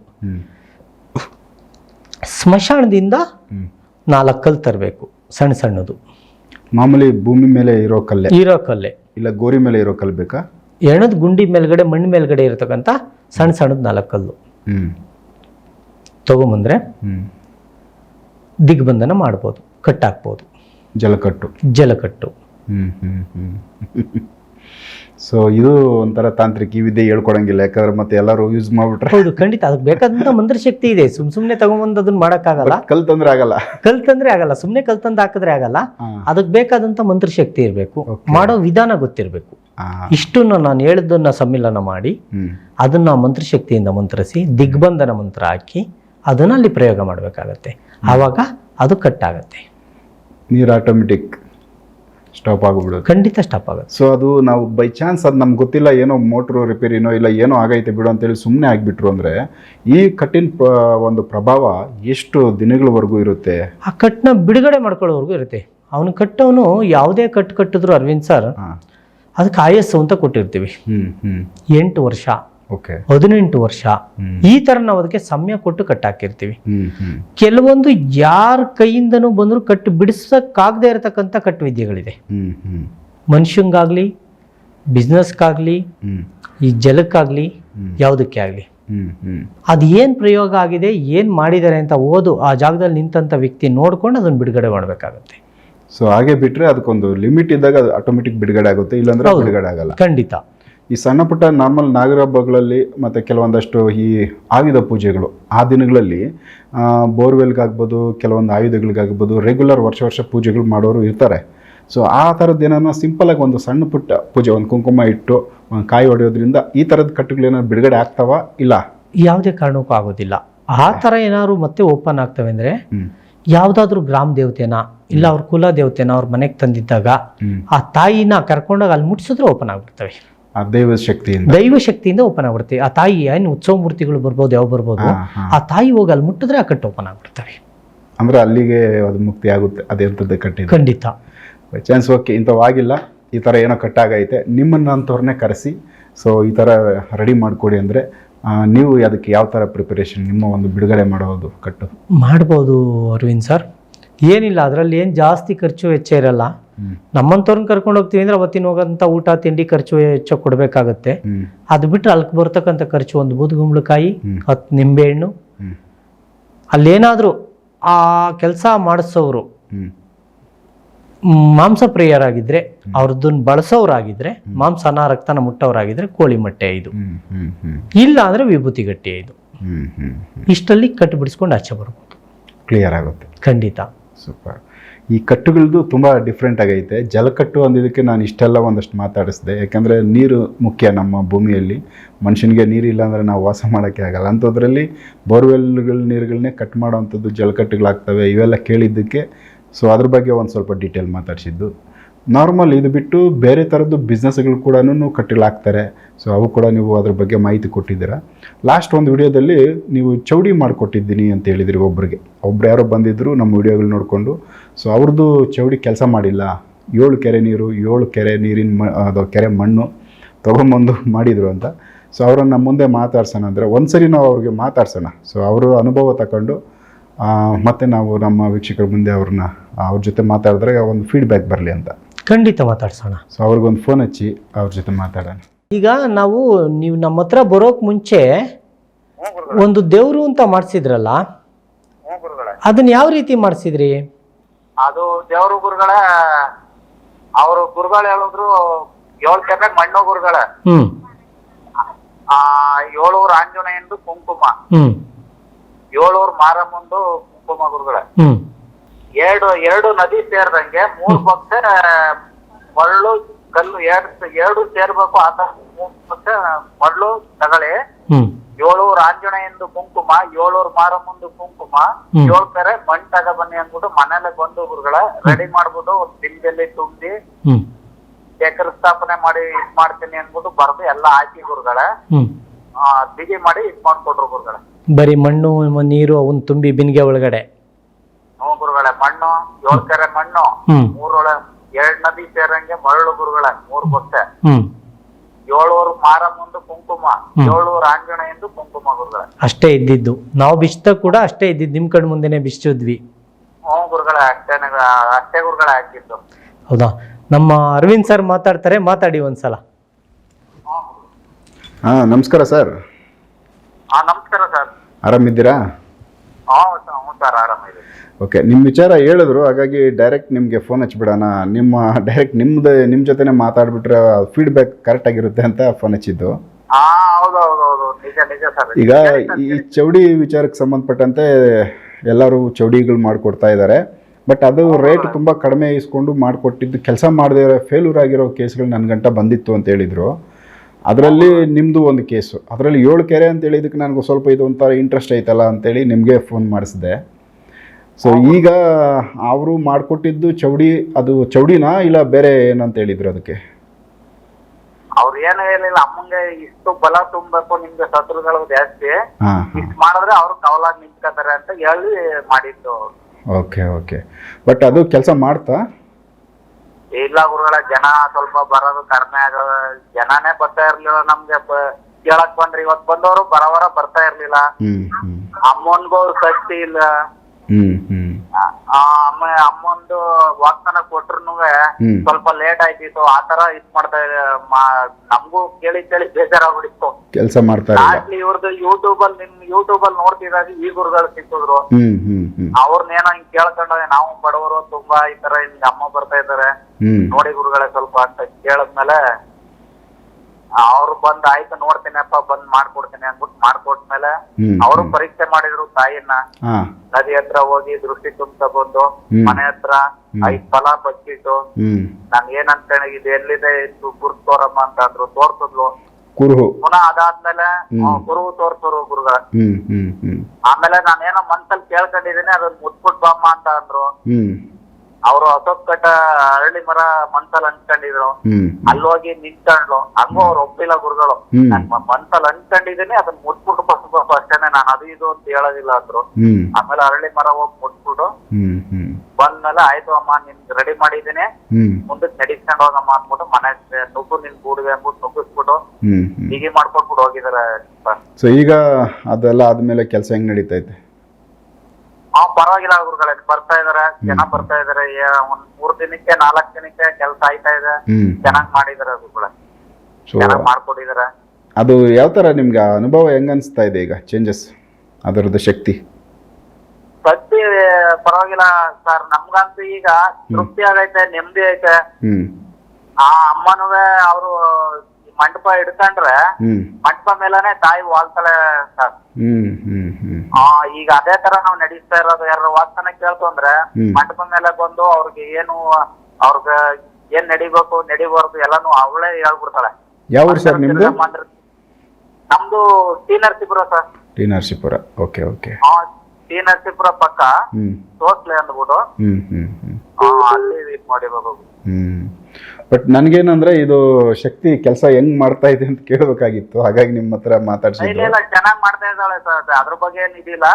Speaker 2: ಸ್ಮಶಾನದಿಂದ ನಾಲ್ಕು ಕಲ್ಲು ತರಬೇಕು ಸಣ್ಣ ಸಣ್ಣದು.
Speaker 1: ಮಾಮೂಲಿ ಭೂಮಿ ಮೇಲೆ ಇರೋ ಕಲ್ಲೆ?
Speaker 2: ಇರೋ ಕಲ್ಲೆ.
Speaker 1: ಇಲ್ಲ ಗೋರಿ ಮೇಲೆ ಇರೋ ಕಲ್ಲು ಬೇಕಾ?
Speaker 2: ಎಣದ ಗುಂಡಿ ಮೇಲ್ಗಡೆ ಮಣ್ಣು ಮೇಲ್ಗಡೆ ಇರತಕ್ಕಂಥ ಸಣ್ಣ ಸಣ್ಣದ ನಾಲ್ಕು ಕಲ್ಲು ತಗೊಂಬಂದ್ರೆ ದಿಗ್ಬಂಧನ ಮಾಡ್ಬೋದು ಕಟ್ಟಾಕ್ಬೋದು.
Speaker 1: ಜಲಕಟ್ಟು.
Speaker 2: ಜಲಕಟ್ಟು.
Speaker 1: ಹ್ಮ್ ಹ್ಮ್ ಹ್ಮ್. ಸೊ ಇದು ಒಂಥರ ತಾಂತ್ರಿಕ ಈ ವಿದ್ಯೆ ಹೇಳ್ಕೊಡಂಗಿಲ್ಲ ಯಾಕಂದ್ರೆ ಮತ್ತೆ ಎಲ್ಲರೂ ಯೂಸ್ ಮಾಡ್ಬಿಟ್ರೆ
Speaker 2: ಹೌದು ಖಂಡಿತ ಅದಕ್ಕೆ ಬೇಕಾದಂತ ಮಂತ್ರ ಶಕ್ತಿ ಇದೆ. ಸುಮ್ ಸುಮ್ನೆ ತಗೊಂಬಂದು ಅದನ್ನ ಮಾಡಕ್ಕಾಗಲ್ಲ.
Speaker 1: ಕಲ್ ತಂದ್ರೆ ಆಗಲ್ಲ.
Speaker 2: ಕಲ್ತಂದ್ರೆ ಆಗಲ್ಲ. ಸುಮ್ನೆ ಕಲ್ತಂದು ಹಾಕಿದ್ರೆ ಆಗಲ್ಲ. ಅದಕ್ಕೆ ಬೇಕಾದಂತ ಮಂತ್ರ ಶಕ್ತಿ ಇರಬೇಕು ಮಾಡೋ ವಿಧಾನ ಗೊತ್ತಿರಬೇಕು. ಇಷ್ಟನ್ನು ನಾನು ಹೇಳಿದ್ದನ್ನು ಸಮ್ಮಿಲನ ಮಾಡಿ ಅದನ್ನು ಮಂತ್ರಶಕ್ತಿಯಿಂದ ಮಂತ್ರಿಸಿ ದಿಗ್ಬಂಧನ ಮಂತ್ರ ಹಾಕಿ ಅದನ್ನು ಅಲ್ಲಿ ಪ್ರಯೋಗ ಮಾಡಬೇಕಾಗತ್ತೆ. ಆವಾಗ ಅದು ಕಟ್ಟಾಗತ್ತೆ.
Speaker 1: ನೀರು ಆಟೋಮೆಟಿಕ್ ಸ್ಟಾಪ್ ಆಗಿಬಿಡುತ್ತೆ.
Speaker 2: ಖಂಡಿತ ಸ್ಟಾಪ್ ಆಗುತ್ತೆ.
Speaker 1: ಸೊ ಅದು ನಾವು ಬೈ ಚಾನ್ಸ್ ಅದು ನಮ್ಗೆ ಗೊತ್ತಿಲ್ಲ ಏನೋ ಮೋಟ್ರು ರಿಪೇರಿನೋ ಇಲ್ಲ ಏನೋ ಆಗೈತೆ ಬಿಡು ಅಂತೇಳಿ ಸುಮ್ಮನೆ ಆಗಿಬಿಟ್ರು ಅಂದರೆ ಈ ಕಟ್ಟಿನ ಒಂದು ಪ್ರಭಾವ ಎಷ್ಟು ದಿನಗಳವರೆಗೂ ಇರುತ್ತೆ?
Speaker 2: ಆ ಕಟ್ನ ಬಿಡುಗಡೆ ಮಾಡ್ಕೊಳ್ಳೋವರೆಗೂ ಇರುತ್ತೆ. ಅವನು ಕಟ್ಟವನು ಯಾವುದೇ ಕಟ್ ಕಟ್ಟಿದ್ರು ಅರವಿಂದ್ ಸರ್ ಅದಕ್ಕೆ ಆಯಸ್ಸು ಅಂತ ಕೊಟ್ಟಿರ್ತೀವಿ. ಎಂಟು ವರ್ಷ
Speaker 1: ಓಕೆ
Speaker 2: ಹದಿನೆಂಟು ವರ್ಷ ಈ ತರ ನಾವು ಅದಕ್ಕೆ ಸಮಯ ಕೊಟ್ಟು ಕಟ್ಟಾಕಿರ್ತೀವಿ. ಕೆಲವೊಂದು ಯಾರ ಕೈಯಿಂದನೂ ಬಂದರೂ ಕಟ್ಟು ಬಿಡಿಸಕ್ಕಾಗದೇ ಇರತಕ್ಕಂಥ
Speaker 1: ಕಟ್ಟು ವಿದ್ಯೆಗಳಿದೆ
Speaker 2: ಮನುಷ್ಯಂಗಾಗ್ಲಿ ಬಿಸ್ನೆಸ್ಗಾಗ್ಲಿ ಈ ಜಲಕ್ಕಾಗ್ಲಿ. ಯಾವುದಕ್ಕೆ ಆಗಲಿ. ಅದು ಏನು ಪ್ರಯೋಗ ಆಗಿದೆ ಏನು ಮಾಡಿದ್ದಾರೆ ಅಂತ ಓದು ಆ ಜಾಗದಲ್ಲಿ ನಿಂತಂಥ ವ್ಯಕ್ತಿ ನೋಡ್ಕೊಂಡು ಅದನ್ನು ಬಿಡುಗಡೆ ಮಾಡಬೇಕಾಗತ್ತೆ.
Speaker 1: ಸೊ ಹಾಗೆ ಬಿಟ್ರೆ ಅದಕ್ಕೊಂದು ಲಿಮಿಟ್ ಇದ್ದಾಗ ಅದು ಆಟೋಮೆಟಿಕ್ ಬಿಡುಗಡೆ ಆಗುತ್ತೆ ಇಲ್ಲಾಂದ್ರೆ
Speaker 2: ಹೌದು.
Speaker 1: ಬಿಡುಗಡೆ ಆಗಲ್ಲ.
Speaker 2: ಖಂಡಿತ.
Speaker 1: ಈ ಸಣ್ಣ ಪುಟ್ಟ ನಾರ್ಮಲ್ ನಾಗರ ಹಬ್ಬಗಳಲ್ಲಿ ಮತ್ತು ಕೆಲವೊಂದಷ್ಟು ಈ ಆಯುಧ ಪೂಜೆಗಳು ಆ ದಿನಗಳಲ್ಲಿ ಬೋರ್ವೆಲ್ಗಾಗ್ಬೋದು ಕೆಲವೊಂದು ಆಯುಧಗಳಿಗಾಗ್ಬೋದು ರೆಗ್ಯುಲರ್ ವರ್ಷ ವರ್ಷ ಪೂಜೆಗಳು ಮಾಡೋರು ಇರ್ತಾರೆ. ಸೊ ಆ ಥರದ್ದು ಏನೋ ಸಿಂಪಲಾಗಿ ಒಂದು ಸಣ್ಣ ಪುಟ್ಟ ಪೂಜೆ ಒಂದು ಕುಂಕುಮ ಇಟ್ಟು ಒಂದು ಕಾಯಿ ಹೊಡೆಯೋದ್ರಿಂದ ಈ ಥರದ ಕಟ್ಟುಗಳೇನಾದ್ರು ಬಿಡುಗಡೆ ಆಗ್ತಾವ ಇಲ್ಲ?
Speaker 2: ಯಾವುದೇ ಕಾರಣಕ್ಕೂ ಆಗೋದಿಲ್ಲ. ಆ ಥರ ಏನಾದ್ರು ಮತ್ತೆ ಓಪನ್ ಆಗ್ತವೆ ಅಂದರೆ ಯಾವುದಾದ್ರೂ ಗ್ರಾಮ ದೇವತೆನ ಇಲ್ಲ ಅವ್ರ ಕುಲ ದೇವತೆನ ಅವ್ರ ಮನೆಗೆ ತಂದಿದ್ದಾಗ ಆ ತಾಯಿನ ಕರ್ಕೊಂಡಾಗ ಅಲ್ಲಿ ಮುಟ್ಸಿದ್ರೆ ಓಪನ್ ಆಗ್ಬಿಡ್ತವೆ.
Speaker 1: ಆ ದೈವ ಶಕ್ತಿಯಿಂದ.
Speaker 2: ದೈವ ಶಕ್ತಿಯಿಂದ ಓಪನ್ ಆಗ್ಬಿಡ್ತವೆ ಆ ತಾಯಿ ಏನು ಉತ್ಸವ ಮೂರ್ತಿಗಳು ಬರ್ಬೋದು ಯಾವ ಬರ್ಬೋದು. ಆ ತಾಯಿ ಹೋಗಿ ಅಲ್ಲಿ ಮುಟ್ಟಿದ್ರೆ ಆ ಕಟ್ಟು ಓಪನ್ ಆಗ್ಬಿಡ್ತವೆ.
Speaker 1: ಅಂದ್ರೆ ಅಲ್ಲಿಗೆ ಅದು ಮುಕ್ತಿ ಆಗುತ್ತೆ ಅದೇಂಥದ್ದು ಕಟ್ಟಿದೆ
Speaker 2: ಖಂಡಿತ.
Speaker 1: ಬೈ ಚಾನ್ಸ್ ಓಕೆ ಇಂಥವಾಗಿಲ್ಲ ಈ ಥರ ಏನೋ ಕಟ್ಟಾಗೈತೆ. ನಿಮ್ಮನ್ನು ಅಂಥವ್ರನ್ನೇ ಕರೆಸಿ ಸೊ ಈ ಥರ ರೆಡಿ ಮಾಡಿಕೊಡಿ ಅಂದರೆ ನೀವು ಅದಕ್ಕೆ ಯಾವ ಥರ ಪ್ರಿಪರೇಷನ್ ನಿಮ್ಮ ಒಂದು ಬಿಡುಗಡೆ ಮಾಡೋದು ಕಟ್ಟು?
Speaker 2: ಮಾಡ್ಬೋದು ಅರವಿಂದ್ ಸರ್. ಏನಿಲ್ಲ ಅದರಲ್ಲಿ ಏನು ಜಾಸ್ತಿ ಖರ್ಚು ವೆಚ್ಚ ಇರಲ್ಲ. ನಮ್ಮಂಥವ್ರನ್ನ ಕರ್ಕೊಂಡು ಹೋಗ್ತೀವಿ ಅಂದ್ರೆ ಅವತ್ತಿನ ಹೋಗೋಂಥ ಊಟ ತಿಂಡಿ ಖರ್ಚು ಹೆಚ್ಚು ಕೊಡಬೇಕಾಗತ್ತೆ. ಅದು ಬಿಟ್ಟರೆ ಅಲ್ಕ್ ಬರ್ತಕ್ಕಂಥ ಖರ್ಚು ಒಂದು ಬೂದುಗುಂಬಳಕಾಯಿ. ಹತ್ತು ನಿಂಬೆಹಣ್ಣು. ಅಲ್ಲೇನಾದರೂ ಆ ಕೆಲಸ ಮಾಡಿಸೋರು ಮಾಂಸ ಪ್ರಿಯರಾಗಿದ್ರೆ ಅವ್ರದ್ದನ್ನ ಬಳಸೋರಾಗಿದ್ರೆ ಮಾಂಸನ ರಕ್ತನ ಮುಟ್ಟವರಾಗಿದ್ರೆ ಕೋಳಿ ಮೊಟ್ಟೆ
Speaker 1: ಇದು
Speaker 2: ಇಲ್ಲ ಅಂದ್ರೆ ವಿಭೂತಿ ಗಟ್ಟಿ
Speaker 1: ಇದು
Speaker 2: ಇಷ್ಟಲ್ಲಿ ಕಟ್ಟು ಬಿಡಿಸ್ಕೊಂಡು ಆಚೆ ಬರ್ಬೋದು.
Speaker 1: ಕ್ಲಿಯರ್ ಆಗುತ್ತೆ.
Speaker 2: ಖಂಡಿತ.
Speaker 1: ಸೂಪರ್ ಈ ಕಟ್ಟುಗಳದ್ದು ತುಂಬ ಡಿಫ್ರೆಂಟ್ ಆಗೈತೆ. ಜಲಕಟ್ಟು ಅಂದಿದ್ದಕ್ಕೆ ನಾನು ಇಷ್ಟೆಲ್ಲ ಒಂದಷ್ಟು ಮಾತಾಡಿಸಿದೆ. ಯಾಕಂದರೆ ನೀರು ಮುಖ್ಯ ನಮ್ಮ ಭೂಮಿಯಲ್ಲಿ. ಮನುಷ್ಯನಿಗೆ ನೀರಿಲ್ಲ ಅಂದರೆ ನಾವು ವಾಸ ಮಾಡೋಕ್ಕೆ ಆಗಲ್ಲ. ಅಂಥದ್ರಲ್ಲಿ ಬೋರ್ವೆಲ್ಗಳ ನೀರುಗಳನ್ನೇ ಕಟ್ ಮಾಡೋವಂಥದ್ದು ಜಲಕಟ್ಟುಗಳಾಗ್ತವೆ. ಇವೆಲ್ಲ ಕೇಳಿದ್ದಕ್ಕೆ ಸೊ ಅದ್ರ ಬಗ್ಗೆ ಒಂದು ಸ್ವಲ್ಪ ಡೀಟೇಲ್ ಮಾತಾಡಿಸಿದ್ದು. ನಾರ್ಮಲ್ ಇದು ಬಿಟ್ಟು ಬೇರೆ ಥರದ್ದು ಬಿಸ್ನೆಸ್ಗಳು ಕೂಡ ಕಟ್ಟಲಾಗ್ತಾರೆ. ಸೊ ಅವು ಕೂಡ ನೀವು ಅದ್ರ ಬಗ್ಗೆ ಮಾಹಿತಿ ಕೊಟ್ಟಿದ್ದೀರಾ. ಲಾಸ್ಟ್ ಒಂದು ವಿಡಿಯೋದಲ್ಲಿ ನೀವು ಚೌಡಿ ಮಾಡಿಕೊಟ್ಟಿದ್ದೀನಿ ಅಂತ ಹೇಳಿದಿರಿ ಒಬ್ರಿಗೆ. ಒಬ್ರು ಯಾರೋ ಬಂದಿದ್ದರು ನಮ್ಮ ವಿಡಿಯೋಗಳು ನೋಡಿಕೊಂಡು. ಸೊ ಅವ್ರದ್ದು ಚೌಡಿ ಕೆಲಸ ಮಾಡಿಲ್ಲ. ಏಳು ಕೆರೆ ನೀರು, ಏಳು ಕೆರೆ ನೀರಿನ ಮ, ಅದು ಕೆರೆ ಮಣ್ಣು ತೊಗೊಂಬಂದು ಮಾಡಿದರು ಅಂತ. ಸೊ ಅವರನ್ನು ಮುಂದೆ ಮಾತಾಡ್ಸೋಣ ಅಂದರೆ ಒಂದು ಸರಿ ನಾವು ಅವ್ರಿಗೆ ಮಾತಾಡ್ಸೋಣ. ಸೊ ಅವರು ಅನುಭವ ತಗೊಂಡು ಮತ್ತೆ ನಾವು ನಮ್ಮ ವೀಕ್ಷಕರ ಮುಂದೆ ಅವ್ರನ್ನ ಅವ್ರ ಜೊತೆ ಮಾತಾಡಿದ್ರೆ ಒಂದು ಫೀಡ್ಬ್ಯಾಕ್ ಬರಲಿ ಅಂತ.
Speaker 2: ಖಂಡಿತ ಮಾತಾಡ್ಸೋಣ.
Speaker 1: ಸೊ ಅವ್ರಿಗೊಂದು ಫೋನ್ ಹಚ್ಚಿ ಅವ್ರ ಜೊತೆ ಮಾತಾಡೋಣ.
Speaker 2: ಈಗ ನಾವು ನೀವು ನಮ್ಮ ಹತ್ರ ಬರೋಕ್ ಮುಂಚೆ ಒಂದು ದೇವ್ರು ಅಂತ ಮಾಡಿಸಿದ್ರಲ್ಲ
Speaker 3: ಹ್ಞೂ ಗುರುಗಳೇ
Speaker 2: ಅದನ್ನ ಯಾವ ರೀತಿ ಮಾಡಿಸಿದ್ರಿ?
Speaker 3: ಅದು ದೇವ್ರ ಗುರುಗಳ ಅವರು ಗುರುಗಳು ಹೇಳಿದ್ರು ಏಳು ಕೆರೆ ಮಣ್ಣು ಗುರುಗಳ.
Speaker 2: ಹ್ಮ್.
Speaker 3: ಆ ಏಳೂರು ಆಂಜನೇಯಂದು ಕುಂಕುಮ.
Speaker 2: ಹ್ಮ್.
Speaker 3: ಏಳೂರು ಮಾರಮ್ಮಂದು ಕುಂಕುಮ ಗುರುಗಳ.
Speaker 2: ಹ್ಮ್.
Speaker 3: ಎರಡು ಎರಡು ನದಿ ಸೇರ್ದಂಗೆ ಮೂರ್ ಪಕ್ಷ ಮರಳು ಕಲ್ಲು ಎರಡು ಎರಡು ಸೇರ್ಬೇಕು ಆತ. ಮೂರ್ ಪಕ್ಷ ಮರಳು ತಗಳಿ. ಏಳೂರು ಎಂದು ಕುಂಕುಮ ಏಳೂರು ಮಾರಮ್ಮಂದು ಕುಂಕುಮ. ಏಳು ಕರೆ ಮಣ್ ತಗ ಬನ್ನಿ ಅಂದ್ಬಿಟ್ಟು ಮನೇಲೆ ಬಂದು ಗುರುಗಳ ರೆಡಿ ಮಾಡ್ಬಿಟ್ಟು ಒಂದ್ ಬಿಂದಲ್ಲಿ ತುಂಬಿ
Speaker 2: ಹ್ಮ್.
Speaker 3: ಸ್ಥಾಪನೆ ಮಾಡಿ ಇದ್ ಮಾಡ್ತೀನಿ ಅನ್ಬಿಟ್ಟು ಬರ್ದು ಎಲ್ಲಾ ಹಾಕಿ ಗುರುಗಳ ಬಿಗಿ ಮಾಡಿ ಇದ್ ಮಾಡ್ಕೊಡ್ರು ಗುರುಗಳ
Speaker 2: ಬರೀ ಮಣ್ಣು ನೀರು ಅವನ್ ತುಂಬಿ ಬಿನ್ಗೆ ಒಳಗಡೆ.
Speaker 3: ಹ್ಞೂ ಗುರುಗಳೇ ಮಣ್ಣು ಏಳ್ ಕೆರೆ ಮಣ್ಣು
Speaker 2: ಹ್ಮ್.
Speaker 3: ಮೂರೊಳ ಎರಡ್ ನದಿ ಸೇರಂಗೆ ಮರಳು ಗುರುಗಳ ಮೂರ್ ಗೊತ್ತೆ.
Speaker 2: ಹ್ಮ್.
Speaker 3: ಏಳೂರು ಮಾರಮ್ಮಂದು ಕುಂಕುಮ
Speaker 2: ಹ್ಮ್.
Speaker 3: ಏಳೂರು ಎಂದು ಕುಂಕುಮ ಗುರುಗಳ.
Speaker 2: ಅಷ್ಟೇ ಇದ್ದಿದ್ದು. ನಾವು ಬಿಚ್ತ ಕೂಡ ಅಷ್ಟೇ ಇದ್ದಿದ್ದು. ನಿಮ್ ಕಣ್ ಮುಂದೆನೆ ಬಿಚ್ಚಿದ್ವಿ.
Speaker 3: ಹ್ಞೂ ಗುರುಗಳೇ ಅಷ್ಟೇನೆ ಅಷ್ಟೇ ಗುರುಗಳ ಹಾಕಿದ್ದು.
Speaker 2: ಹೌದಾ? ನಮ್ಮ ಅರವಿಂದ್ ಸರ್ ಮಾತಾಡ್ತಾರೆ ಮಾತಾಡಿ ಒಂದ್ಸಲ.
Speaker 1: ಹಾ ನಮಸ್ಕಾರ ಸರ್.
Speaker 3: ಹಾ ನಮಸ್ಕಾರ ಸರ್.
Speaker 1: ಆರಾಮಿದ್ದೀರಾ
Speaker 3: ಹ್ಞೂ ಹ್ಞೂ ಸರ್ ಆರಾಮಿದೆ
Speaker 1: ಓಕೆ ನಿಮ್ಮ ವಿಚಾರ ಹೇಳಿದ್ರು ಹಾಗಾಗಿ ಡೈರೆಕ್ಟ್ ನಿಮಗೆ ಫೋನ್ ಹಚ್ಬಿಡೋಣ. ನಿಮ್ಮ ಡೈರೆಕ್ಟ್ ನಿಮ್ದು ನಿಮ್ಮ ಜೊತೆನೆ ಮಾತಾಡ್ಬಿಟ್ರೆ ಫೀಡ್ಬ್ಯಾಕ್ ಕರೆಕ್ಟ್ ಆಗಿರುತ್ತೆ ಅಂತ ಫೋನ್ ಹಚ್ಚಿದ್ದು. ಈಗ ಈ ಚೌಡಿ ವಿಚಾರಕ್ಕೆ ಸಂಬಂಧಪಟ್ಟಂತೆ ಎಲ್ಲರೂ ಚೌಡಿಗಳು ಮಾಡಿಕೊಡ್ತಾ ಇದ್ದಾರೆ. ಬಟ್ ಅದು ರೇಟ್ ತುಂಬ ಕಡಿಮೆ ಇಸ್ಕೊಂಡು ಮಾಡಿಕೊಟ್ಟಿದ್ದು ಕೆಲಸ ಮಾಡದೇ ಫೇಲ್ಯೂರ್ ಆಗಿರೋ ಕೇಸ್ಗಳು ನನ್ನ ಗಂಟ ಬಂದಿತ್ತು ಅಂತ ಹೇಳಿದರು. ಅದರಲ್ಲಿ ನಿಮ್ಮದು ಒಂದು ಕೇಸು ಅದರಲ್ಲಿ ಏಳು ಕೆರೆ ಅಂತ ಹೇಳಿದಕ್ಕೆ ನನಗೆ ಸ್ವಲ್ಪ ಇದು ಒಂಥರ ಇಂಟ್ರೆಸ್ಟ್ ಐತಲ್ಲ ಅಂತೇಳಿ ನಿಮಗೆ ಫೋನ್ ಮಾಡಿಸಿದೆ. ಸೊ ಈಗ ಅವರು ಮಾಡಿಕೊಟ್ಟಿದ್ದು ಚೌಡಿ ಅದು ಚೌಡಿನಾ ಇಲ್ಲ ಬೇರೆ ಏನಂತ ಹೇಳಿದ್ರು ಅದಕ್ಕೆ?
Speaker 3: ಅವ್ರು ಏನು ಹೇಳಿಲ್ಲ ಅಮ್ಮಂಗೆ ಇಷ್ಟು ಬಲ ತುಂಬಬೇಕು ನಿಮ್ಗೆ ಶತ್ರುಗಳು ಜಾಸ್ತಿ.
Speaker 1: ಹಾಂ ಹಾಂ.
Speaker 3: ಇಷ್ಟು ಮಾಡಿದ್ರೆ ಅವ್ರು ಕವಲಾಗಿ ನಿಂತ್ಕೋತಾರೆ ಅಂತ ಹೇಳಿ ಮಾಡಿದ್ದು
Speaker 1: ಓಕೆ ಓಕೆ ಬಟ್ ಅದು ಕೆಲಸ ಮಾಡ್ತಾ?
Speaker 3: ಇಲ್ಲ ಗುರುಗಳ ಜನ ಸ್ವಲ್ಪ ಬರೋದು ಕಡಿಮೆ ಆಗೋ ಜನನೇ ಬರ್ತಾ ಇರ್ಲಿಲ್ಲ ನಮ್ಗೆ. ಕೇಳಕ್ ಬಂದ್ರಿ ಇವತ್ ಬಂದವರು ಬರವರ ಬರ್ತಾ ಇರ್ಲಿಲ್ಲ. ಅಮ್ಮನ್ಗೂ ಶಕ್ತಿ ಇಲ್ಲ.
Speaker 1: ಹ್ಮ್ ಹ್ಮ್.
Speaker 3: ಆ ಅಮ್ಮ ಅಮ್ಮಂದು ವಾಕ್ತನ ಕೊಟ್ರು
Speaker 1: ಹ್ಮ್.
Speaker 3: ಸ್ವಲ್ಪ ಲೇಟ್ ಆಯ್ತಿತ್ತು. ಆತರ ಇದ್ ಮಾಡ್ತಾ ಮಾ- ನಮ್ಗೂ ಕೇಳಿ ಕೇಳಿ ಬೇಜಾರಾಗ್ಬಿಡಿತ್ತು
Speaker 1: ಕೆಲಸ ಮಾಡ್ತಾ
Speaker 3: ಲಾಸ್ಟ್ಲಿ ಇವ್ರದ್ದು ಯೂಟ್ಯೂಬ್ ಅಲ್ಲಿ ನಿಮ್ ಯೂಟ್ಯೂಬ್ ಅಲ್ಲಿ ನೋಡ್ತಿದಾಗ ಈ ಗುರುಗಳು ಸಿಕ್ಕಿದ್ರು.
Speaker 1: ಹ್ಮ್ ಹ್ಮ್ ಹ್ಮ್.
Speaker 3: ಅವ್ರನ್ನೇನೋ ಹಿಂಗ್ ಕೇಳ್ಕೊಂಡ್ರೆ ನಾವು ಬಡವರು ತುಂಬಾ ಈ ತರ ಹಿಂಗ್ ಅಮ್ಮ ಬರ್ತಾ ಇದಾರೆ
Speaker 1: ಹ್ಮ್.
Speaker 3: ನೋಡಿ ಗುರುಗಳೇ ಸ್ವಲ್ಪ ಅಂತ ಕೇಳದ್ಮೇಲೆ ಅವ್ರು ಬಂದ್ ಆಯ್ತು ನೋಡ್ತೇನೆಪ್ಪ ಬಂದ್ ಮಾಡ್ಕೊಡ್ತೇನೆ ಅಂದ್ಬಿಟ್ಟು ಮಾಡ್ಕೊಟ್ಮೇಲೆ
Speaker 1: ಹ್ಮ್.
Speaker 3: ಅವರು ಪರೀಕ್ಷೆ ಮಾಡಿದ್ರು ತಾಯಿನ.
Speaker 1: ಹಾ.
Speaker 3: ನದಿ ಹತ್ರ ಹೋಗಿ ದೃಷ್ಟಿ ತುಂಬ ಬಂದು
Speaker 1: ಹ್ಮ್.
Speaker 3: ಮನೆ ಹತ್ರ ಐದ್ ಫಲ ಬಚ್ಚಿಟ್ಟು
Speaker 1: ಹ್ಮ್.
Speaker 3: ನಾನ್ ಏನಂತ ಇದು ಎಲ್ಲಿದೆ ಇದು ಗುರು ತೋರಮ್ಮ ಅಂತ ಅಂದ್ರು ತೋರ್ಸಿದ್ಲು.
Speaker 1: ಕುರುಹು.
Speaker 3: ಪುನಃ ಅದಾದ್ಮೇಲೆ
Speaker 1: ಹ್ಮ್.
Speaker 3: ಹ್ಮ್, ಗುರುವು ತೋರ್ಸೋರು ಗುರುಗಳ.
Speaker 1: ಹ್ಮ್ ಹ್ಮ್ ಹ್ಮ್.
Speaker 3: ಆಮೇಲೆ ನಾನೇನೋ ಮನ್ಸಲ್ಲಿ ಕೇಳ್ಕೊಂಡಿದೀನಿ ಅದನ್ನ ಮುಟ್ಬಿಟ್ ಬಾಮ್ಮ ಅಂತ ಅಂದ್ರು.
Speaker 1: ಹ್ಮ್.
Speaker 3: ಅವ್ರು ಅಶೋಕ್ ಕಟ್ಟ ಅರಳಿ ಮರ ಮನ್ಸಲ್ಲಿ ಅನ್ಕೊಂಡಿದ್ರು ಅಲ್ಲೋಗಿ ನಿಂತ್ಕೊಂಡ್ಲು ಹಂಗೂ ಅವ್ರು ಒಪ್ಪಿಲ್ಲ ಗುರುಗಳು. ನಾನ್ ಮನ್ಸಲ್ಲಿ ಅನ್ಕೊಂಡಿದೀನಿ ಅದನ್ನ ಮುಟ್ಬಿಟ್ಟು ಬರ್ಸ್ಬೇಕು ಅಷ್ಟೇನೆ ನಾನು ಅದು ಇದು ಅಂತ ಹೇಳೋದಿಲ್ಲ ಅಂದ್ರು. ಆಮೇಲೆ ಅರಳಿ ಮರ ಹೋಗಿ ಮುಟ್ಬಿಟ್ಟು ಬಂದ್ಮೇಲೆ ಆಯ್ತು ಅಮ್ಮ ನಿನ್ ರೆಡಿ ಮಾಡಿದೀನಿ
Speaker 1: ಮುಂದೆ
Speaker 3: ಮುಂದಕ್ಕೆ ನಡೀಸ್ಕೊಂಡ್ ಹೋಗಮ್ಮ ಅಂದ್ಬಿಟ್ಟು ಮನೆ ನುಗ್ಗು ನಿನ್ ಕೂಡಿದೆ ಅಂದ್ಬಿಟ್ಟು ನುಗ್ಗಿಸ್ಬಿಟ್ಟು ಹೀಗೆ ಮಾಡ್ಕೊಟ್ಬಿಟ್ಟು ಹೋಗಿದಾರೆ.
Speaker 1: ಸೊ ಈಗ ಅದೆಲ್ಲ ಆದ್ಮೇಲೆ ಕೆಲಸ ಹೆಂಗ್ ನಡೀತೈತೆ?
Speaker 3: ಹಾ ಪರವಾಗಿಲ್ಲ ಗುರುಗಳೇ. ಬರ್ತಾ ಇದಾರೆ ಜನ ಬರ್ತಾ ಇದಾರೆ. ಏ- ಒಂದ್ ಮೂರ್ ದಿನಕ್ಕೆ ನಾಲ್ಕ್ ದಿನಕ್ಕೆ ಕೆಲಸ ಆಯ್ತಾ ಇದೆ.
Speaker 1: ಹ್ಮ್.
Speaker 3: ಚೆನ್ನಾಗ್ ಮಾಡಿದಾರೆ ಗುರುಗಳೇ.
Speaker 1: ಸೊ
Speaker 3: ಚೆನ್ನಾಗ್ ಮಾಡ್ಕೊಟ್ಟಿದಾರೆ.
Speaker 1: ಅದು ಯಾವ ತರ ನಿಮ್ಗೆ ಆ ಅನುಭವ ಹೆಂಗ್ ಅನಿಸ್ತಾ ಇದೆ ಈಗ ಚೇಂಜಸ್ ಅದರದ ಶಕ್ತಿ.
Speaker 3: ಸದ್ಯ ಪರವಾಗಿಲ್ಲ ಸರ್ ನಮ್ಗಂತೂ ಈಗ ತೃಪ್ತಿ ಆಗೈತೆ ನೆಮ್ಮದಿ ಐತೆ.
Speaker 1: ಹ್ಮ್.
Speaker 3: ಆ ಅಮ್ಮನುವೆ ಅವರು ಮಂಟಪ ಹಿಡ್ಕೊಂಡ್ರೆ
Speaker 1: ಹ್ಮ್.
Speaker 3: ಮಂಟಪ ಮೇಲೆನೆ ತಾಯಿ ವಾಲ್ತಾಳೆ ಸರ್
Speaker 1: ಹ್ಮ್ ಹ್ಮ್ ಹ್ಮ್.
Speaker 3: ಆ ಈಗ ಅದೇ ತರ ನಾವು ನಡೆಸ್ತಾ ಇರೋದು. ಯಾರು ವಾಸ್ತನ ಕೇಳ್ತು ಅಂದ್ರೆ
Speaker 1: ಹ್ಮ್.
Speaker 3: ಮೇಲೆ ಬಂದು ಅವ್ರಿಗೆ ಏನು ಅವ್ರಗ ಏನ್ ನಡಿಬೇಕು ನಡಿಬಾರ್ದು ಎಲ್ಲಾನು ಅವಳೇ ಹೇಳ್ಬಿಡ್ತಾಳೆ.
Speaker 1: ಯಾವ ಊರು ಸರ್ ನಿಮ್ದು?
Speaker 3: ನಮ್ದು T Narasipura sir.
Speaker 1: T Narasipura. Okay okay.
Speaker 3: ಆ ಟಿ ನರಸೀಪುರ ಪಕ್ಕ ತೋಸ್ಲೆ ಅಂದ್ಬಿಟ್ಟು
Speaker 1: ಹ್ಮ್ ಹ್ಮ್ ಹ್ಮ್.
Speaker 3: ಆ, ಅಲ್ಲಿ ಇದ್ ಮಾಡಿಬೇಕು
Speaker 1: ಹ್ಮ್. ಬಟ್ ನನ್ಗೇನಂದ್ರೆ ಇದು ಶಕ್ತಿ ಕೆಲಸ ಹೆಂಗ್ ಮಾಡ್ತಾ ಇದೆ ಅಂತ ಕೇಳಬೇಕಾಗಿತ್ತು. ಹಾಗಾಗಿ ನಿಮ್ಮ ಹತ್ರ
Speaker 3: ಇಲ್ಲ
Speaker 1: ಚೆನ್ನಾಗಿ
Speaker 3: ಇಲ್ಲ ಚೆನ್ನಾಗ್ ಮಾಡ್ತಾ ಇದ್ದಾಳೆ ಸರ್. ಅದ್ರ ಬಗ್ಗೆ ಏನ್ ಇದಿಲ್ಲ.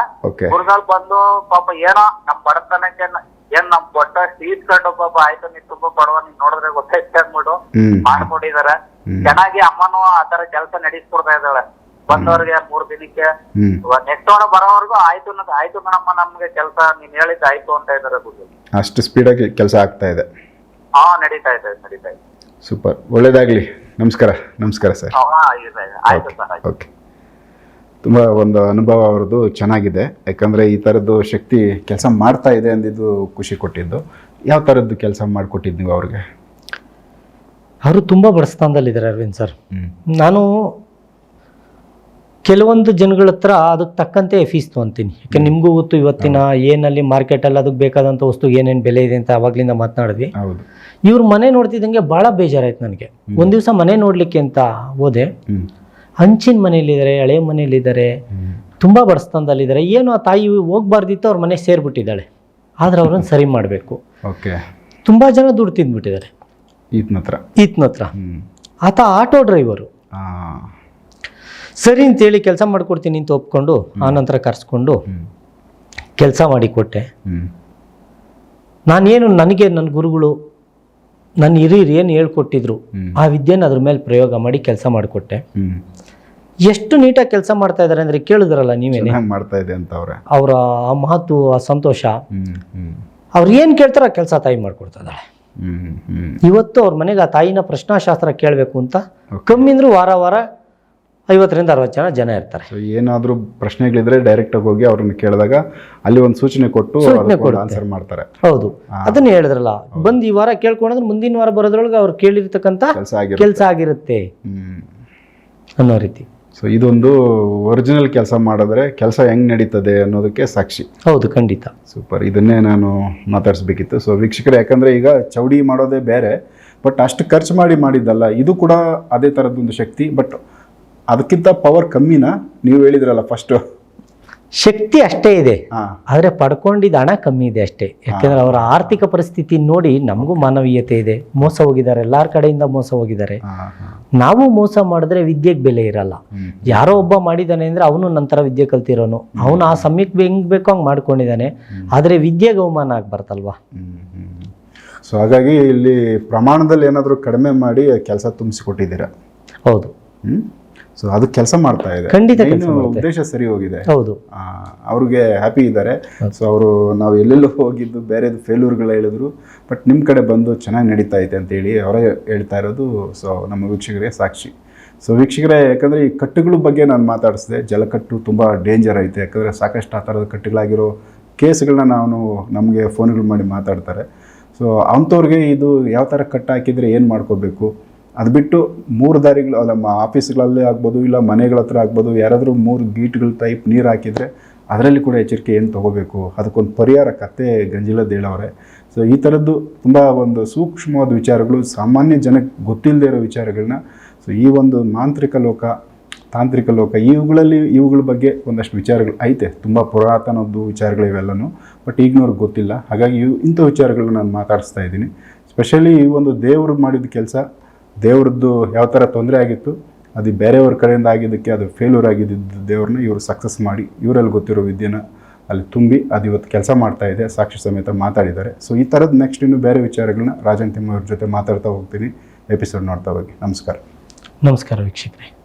Speaker 3: ಗುರುಗಳು ಬಂದು ಪಾಪ ಏನೋ ನಮ್ ಬಡತನಕ್ಕೆ ನ- ಏನ್ ನಮ್ ಕೊಟ್ಟ ಕಂಡು ಪಾಪ ಆಯ್ತು ನೀವು ತುಂಬಾ ಬಡವ ನೀನ್ ನೋಡಿದ್ರೆ ಗೊತ್ತಾಯ್ತು ಅಂದ್ಬಿಟ್ಟು
Speaker 1: ಹ್ಮ್.
Speaker 3: ಮಾಡ್ಕೊಂಡಿದಾರೆ
Speaker 1: ಹ್ಮ್.
Speaker 3: ಚೆನ್ನಾಗಿ ಅಮ್ಮನು ಆತರ ಕೆಲಸ ನಡೆಸ್ಕೊಡ್ತಾ ಇದ್ದಾಳೆ. ಬಂದವ್ರಿಗೆ ಮೂರ್ ದಿನಕ್ಕೆ.
Speaker 1: ಹ್ಮ್.
Speaker 3: ನೆಕ್ಸ್ಟ್ ವಾರ ಬರೋವರೆಗೂ ಆಯ್ತು ಅನ್ನೋದು ಆಯ್ತು ಕಣಮ್ಮ ನಮ್ಗೆ ಕೆಲಸ ನೀನ್ ಹೇಳಿದ್ ಆಯ್ತು ಅಂತ ಇದಾರೆ ಗುರು
Speaker 1: ಅಷ್ಟು ಸ್ಪೀಡಾಗಿ ಕೆಲಸ ಆಗ್ತಾ ಇದೆ.
Speaker 3: ಹಾ ನಡೀತಾ ಇದೆ ನಡೀತಾ ಇದೆ.
Speaker 1: ಸೂಪರ್ ಒಳ್ಳೇದಾಗ್ಲಿ. ನಮಸ್ಕಾರ. ನಮಸ್ಕಾರ ಸರ್.
Speaker 3: ಹಾ ಇದೆ ಇದೆ. ಆಯ್ತು ಸರ್ ಆಯ್ತು.
Speaker 1: ಓಕೆ ತುಂಬ ಒಂದು ಅನುಭವ ಅವ್ರದ್ದು ಚೆನ್ನಾಗಿದೆ. ಯಾಕಂದರೆ ಈ ಥರದ್ದು ಶಕ್ತಿ ಕೆಲಸ ಮಾಡ್ತಾ ಇದೆ ಅಂದಿದ್ದು ಖುಷಿ ಕೊಟ್ಟಿದ್ದು. ಯಾವ ಥರದ್ದು ಕೆಲಸ ಮಾಡಿಕೊಟ್ಟಿದ್ದು ನೀವು ಅವ್ರಿಗೆ?
Speaker 2: ಅವರು ತುಂಬ ಬಡಸ್ತಾನದಲ್ಲಿದ್ದಾರೆ ಅರವಿಂದ್ ಸರ್.
Speaker 1: ಹ್ಞೂ
Speaker 2: ನಾನು ಕೆಲವೊಂದು ಜನಗಳ ಹತ್ರ ಅದಕ್ಕೆ ತಕ್ಕಂತೆ ಫೀಸ್ ತೊಗೊತೀನಿ. ಯಾಕೆ ನಿಮಗೂ ಗೊತ್ತು ಇವತ್ತಿನ ಏನಲ್ಲಿ ಮಾರ್ಕೆಟಲ್ಲಿ ಅದಕ್ಕೆ ಬೇಕಾದಂಥ ವಸ್ತು ಏನೇನು ಬೆಲೆ ಇದೆ ಅಂತ ಅವಾಗಲಿಂದ ಮಾತನಾಡಿದ್ವಿ. ಇವ್ರ ಮನೆ ನೋಡ್ತಿದ್ದಂಗೆ ಭಾಳ ಬೇಜಾರಾಯ್ತು ನನಗೆ. ಒಂದು ದಿವಸ ಮನೆ ನೋಡಲಿಕ್ಕೆ ಅಂತ ಹೋದೆ. ಹಂಚಿನ ಮನೆಯಲ್ಲಿದ್ದಾರೆ ಹಳೆ
Speaker 1: ಮನೆಯಲ್ಲಿದ್ದಾರೆ.
Speaker 2: ತುಂಬ ಬಡಸ್ತಂದಲ್ಲಿದ್ದಾರೆ ಏನು ಆ ತಾಯಿ ಹೋಗ್ಬಾರ್ದಿತ್ತು ಅವ್ರ ಮನೆ ಸೇರಿಬಿಟ್ಟಿದ್ದಾಳೆ. ಆದರೆ ಅವ್ರನ್ನ ಸರಿ ಮಾಡಬೇಕು.
Speaker 1: ಓಕೆ.
Speaker 2: ತುಂಬ ಜನ ದುಡ್ಡು ತಿಂದ್ಬಿಟ್ಟಿದ್ದಾರೆ.
Speaker 1: ಈತನ ಹತ್ರ
Speaker 2: ಆತ ಆಟೋ ಡ್ರೈವರು. ಸರಿ ಅಂತೇಳಿ ಕೆಲಸ ಮಾಡಿಕೊಡ್ತೀನಿ ಅಂತ ಒಪ್ಕೊಂಡು ಆನಂತರ ಕರೆಸ್ಕೊಂಡು ಕೆಲಸ ಮಾಡಿಕೊಟ್ಟೆ ನಾನೇನು ನನಗೆ ನನ್ನ ಗುರುಗಳು ನನ್ನ ಹಿರಿಯರು ಏನು ಹೇಳ್ಕೊಟ್ಟಿದ್ರು. ಆ ವಿದ್ಯೆನ ಅದ್ರ ಮೇಲೆ ಪ್ರಯೋಗ ಮಾಡಿ ಕೆಲಸ ಮಾಡಿಕೊಟ್ಟೆ. ಎಷ್ಟು ನೀಟಾಗಿ ಕೆಲಸ ಮಾಡ್ತಾ ಇದ್ದಾರೆ ಅಂದರೆ ಕೇಳಿದ್ರಲ್ಲ ನೀವೇನೆ?
Speaker 1: ಮಾಡ್ತಾ ಇದೆ ಅಂತ ಅವ್ರೆ.
Speaker 2: ಅವರ ಆ ಮಹತ್ವ ಆ ಸಂತೋಷ. ಅವ್ರು ಏನು ಕೇಳ್ತಾರೆ ಆ ಕೆಲಸ ತಾಯಿ ಮಾಡ್ಕೊಡ್ತಾ ಇದ್ದಾಳೆ
Speaker 1: ಹ್ಞೂ ಹ್ಞೂ
Speaker 2: ಇವತ್ತು ಅವ್ರ ಮನೆಗೆ ಆ ತಾಯಿನ ಪ್ರಶ್ನಾಶಾಸ್ತ್ರ ಕೇಳಬೇಕು ಅಂತ ಕಮ್ಮಿ ಅಂದ್ರೂ ವಾರ ವಾರ ಐವತ್ತರಿಂದ ಅರವತ್ತು ಜನ ಜನ ಇರ್ತಾರೆ.
Speaker 1: ಸೊ ಏನಾದರೂ ಪ್ರಶ್ನೆಗಳಿದ್ರೆ ಡೈರೆಕ್ಟಾಗಿ ಹೋಗಿ ಅವ್ರನ್ನ ಕೇಳಿದಾಗ ಅಲ್ಲಿ ಒಂದು ಸೂಚನೆ ಕೊಟ್ಟು
Speaker 2: ಸೂಚನೆ ಕೊಡುತ್ತೆ.
Speaker 1: ಆನ್ಸರ್ ಮಾಡ್ತಾರೆ.
Speaker 2: ಹೌದು. ಅದನ್ನ ಹೇಳಿದ್ರಲ್ಲ ಬಂದು ಈ ವಾರ ಕೇಳ್ಕೊಂಡ್ರೆ ಮುಂದಿನ ವಾರ ಬರೋದ್ರೊಳಗೆ ಅವ್ರು ಕೇಳಿರ್ತಕ್ಕಂಥ
Speaker 1: ಕೆಲಸ ಆಗಿರುತ್ತೆ.
Speaker 2: ಕೆಲಸ ಆಗಿರುತ್ತೆ ಅನ್ನೋ ರೀತಿ.
Speaker 1: ಸೊ ಇದೊಂದು ಒರಿಜಿನಲ್ ಕೆಲಸ ಮಾಡಿದ್ರೆ ಕೆಲಸ ಹೆಂಗ್ ನಡೀತದೆ ಅನ್ನೋದಕ್ಕೆ ಸಾಕ್ಷಿ.
Speaker 2: ಹೌದು ಖಂಡಿತ.
Speaker 1: ಸೂಪರ್ ಇದನ್ನೇ ನಾನು ಮಾತಾಡಿಸ್ಬೇಕಿತ್ತು. ಸೊ ವೀಕ್ಷಕರು ಯಾಕಂದ್ರೆ ಈಗ ಚೌಡಿ ಮಾಡೋದೇ ಬೇರೆ ಬಟ್ ಅಷ್ಟು ಖರ್ಚು ಮಾಡಿ ಮಾಡಿದ್ದಲ್ಲ ಇದು ಕೂಡ ಅದೇ ಥರದ್ದೊಂದು ಶಕ್ತಿ ಬಟ್ ಅದಕ್ಕಿಂತ ಪವರ್ ಕಮ್ಮಿನಾ? ನೀವು ಹೇಳಿದ್ರಲ್ಲ ಫಸ್ಟು
Speaker 2: ಶಕ್ತಿ ಅಷ್ಟೇ ಇದೆ. ಆದ್ರೆ ಪಡ್ಕೊಂಡಿದ್ದ ಹಣ ಕಮ್ಮಿ ಇದೆ ಅಷ್ಟೇ. ಯಾಕೆಂದ್ರೆ ಅವರ ಆರ್ಥಿಕ ಪರಿಸ್ಥಿತಿ ನೋಡಿ ನಮಗೂ ಮಾನವೀಯತೆ ಇದೆ. ಮೋಸ ಹೋಗಿದ್ದಾರೆ ಎಲ್ಲಾರ ಕಡೆಯಿಂದ ಮೋಸ ಹೋಗಿದ್ದಾರೆ. ನಾವು ಮೋಸ ಮಾಡಿದ್ರೆ ವಿದ್ಯೆಗೆ ಬೆಲೆ ಇರಲ್ಲ. ಯಾರೋ ಒಬ್ಬ ಮಾಡಿದ್ದಾನೆ ಅಂದ್ರೆ ಅವನು ನಂತರ ವಿದ್ಯೆ ಕಲ್ತಿರೋನು. ಅವನು ಆ ಸಮಯಕ್ಕೆ ಹೆಂಗ್ ಬೇಕೋ ಹಂಗೆ ಮಾಡ್ಕೊಂಡಿದ್ದಾನೆ ಆದರೆ ವಿದ್ಯೆಗೆ ಅವಮಾನ ಆಗ್ಬಾರ್ದಲ್ವಾ?
Speaker 1: ಸೊ ಹಾಗಾಗಿ ಇಲ್ಲಿ ಪ್ರಮಾಣದಲ್ಲಿ ಏನಾದರೂ ಕಡಿಮೆ ಮಾಡಿ ಕೆಲಸ ತುಂಬಿಸಿಕೊಟ್ಟಿದ್ದೀರಾ?
Speaker 2: ಹೌದು.
Speaker 1: ಹ್ಞೂ ಸೊ ಅದು ಕೆಲಸ ಮಾಡ್ತಾ ಇದೆ.
Speaker 2: ಖಂಡಿತ
Speaker 1: ಉದ್ದೇಶ ಸರಿ ಹೋಗಿದೆ.
Speaker 2: ಹೌದು.
Speaker 1: ಅವ್ರಿಗೆ ಹ್ಯಾಪಿ ಇದ್ದಾರೆ. ಸೊ ಅವರು ನಾವು ಎಲ್ಲೆಲ್ಲ ಹೋಗಿದ್ದು ಬೇರೆದು ಫೇಲ್ಯೂರ್ಗಳು ಹೇಳಿದ್ರು ಬಟ್ ನಿಮ್ಮ ಕಡೆ ಬಂದು ಚೆನ್ನಾಗಿ ನಡೀತಾ ಐತೆ ಅಂತೇಳಿ ಅವರೇ ಹೇಳ್ತಾ ಇರೋದು. ಸೊ ನಮ್ಮ ವೀಕ್ಷಕರಿಗೆ ಸಾಕ್ಷಿ. ಸೊ ವೀಕ್ಷಕರೇ ಯಾಕಂದರೆ ಈ ಕಟ್ಟುಗಳ ಬಗ್ಗೆ ನಾನು ಮಾತಾಡಿಸಿದೆ. ಜಲಕಟ್ಟು ತುಂಬ ಡೇಂಜರ್ ಐತೆ. ಯಾಕಂದರೆ ಸಾಕಷ್ಟು ಆ ಥರದ ಕಟ್ಟುಗಳಾಗಿರೋ ಕೇಸ್ಗಳನ್ನ ನಾನು ನಮಗೆ ಫೋನ್ಗಳು ಮಾಡಿ ಮಾತಾಡ್ತಾರೆ. ಸೊ ಅಂಥವ್ರಿಗೆ ಇದು ಯಾವ ಥರ ಕಟ್ ಹಾಕಿದರೆ ಏನು ಮಾಡ್ಕೋಬೇಕು? ಅದು ಬಿಟ್ಟು ಮೂರು ದಾರಿಗಳು, ಅಲ್ಲ, ಮ ಆಫೀಸ್ಗಳಲ್ಲೇ ಆಗ್ಬೋದು, ಇಲ್ಲ ಮನೆಗಳ ಹತ್ರ ಆಗ್ಬೋದು, ಯಾರಾದರೂ ಮೂರು ಗೀಟ್ಗಳ ಟೈಪ್ ನೀರು ಹಾಕಿದರೆ ಅದರಲ್ಲಿ ಕೂಡ ಎಚ್ಚರಿಕೆ ಏನು ತೊಗೋಬೇಕು? ಅದಕ್ಕೊಂದು ಪರಿಹಾರ ಕತೆ ಗಂಜಿಲದ್ದು ಹೇಳವ್ರೆ. ಸೊ ಈ ಥರದ್ದು ತುಂಬ ಒಂದು ಸೂಕ್ಷ್ಮವಾದ ವಿಚಾರಗಳು, ಸಾಮಾನ್ಯ ಜನಕ್ಕೆ ಗೊತ್ತಿಲ್ಲದೆ ಇರೋ ವಿಚಾರಗಳನ್ನ ಸೊ ಈ ಒಂದು ಮಾಂತ್ರಿಕ ಲೋಕ, ತಾಂತ್ರಿಕ ಲೋಕ, ಇವುಗಳಲ್ಲಿ, ಇವುಗಳ ಬಗ್ಗೆ ಒಂದಷ್ಟು ವಿಚಾರಗಳು ಐತೆ. ತುಂಬ ಪುರಾತನದ್ದು ವಿಚಾರಗಳು ಇವೆಲ್ಲನೂ, ಬಟ್ ಈಗಿನವ್ರಿಗೆ ಗೊತ್ತಿಲ್ಲ. ಹಾಗಾಗಿ ಇವು ಇಂಥ ವಿಚಾರಗಳನ್ನ ನಾನು ಮಾತಾಡಿಸ್ತಾ ಇದ್ದೀನಿ. ಸ್ಪೆಷಲಿ ಈ ಒಂದು ದೇವರು ಮಾಡಿದ ಕೆಲಸ ದೇವ್ರದ್ದು ಯಾವ ಥರ ತೊಂದರೆ ಆಗಿತ್ತು, ಅದು ಬೇರೆಯವ್ರ ಕಡೆಯಿಂದ ಆಗಿದ್ದಕ್ಕೆ ಅದು ಫೇಲ್ಯೂರ್ ಆಗಿದ್ದ ದೇವ್ರನ್ನ ಇವರು ಸಕ್ಸಸ್ ಮಾಡಿ, ಇವರಲ್ಲಿ ಗೊತ್ತಿರೋ ವಿದ್ಯೆನ ಅಲ್ಲಿ ತುಂಬಿ ಅದು ಇವತ್ತು ಕೆಲಸ ಮಾಡ್ತಾ ಇದೆ, ಸಾಕ್ಷಿ ಸಮೇತ ಮಾತಾಡಿದ್ದಾರೆ. ಸೊ ಈ ಥರದ್ದು ನೆಕ್ಸ್ಟ್ ಇನ್ನು ಬೇರೆ ವಿಚಾರಗಳನ್ನ ರಾಜನ್ ತಿಮ್ಮ ಅವ್ರ ಜೊತೆ ಮಾತಾಡ್ತಾ ಹೋಗ್ತೀನಿ. ಎಪಿಸೋಡ್ ನೋಡ್ತಾ ಹೋಗಿ. ನಮಸ್ಕಾರ.
Speaker 2: ನಮಸ್ಕಾರ ವೀಕ್ಷಕರೇ.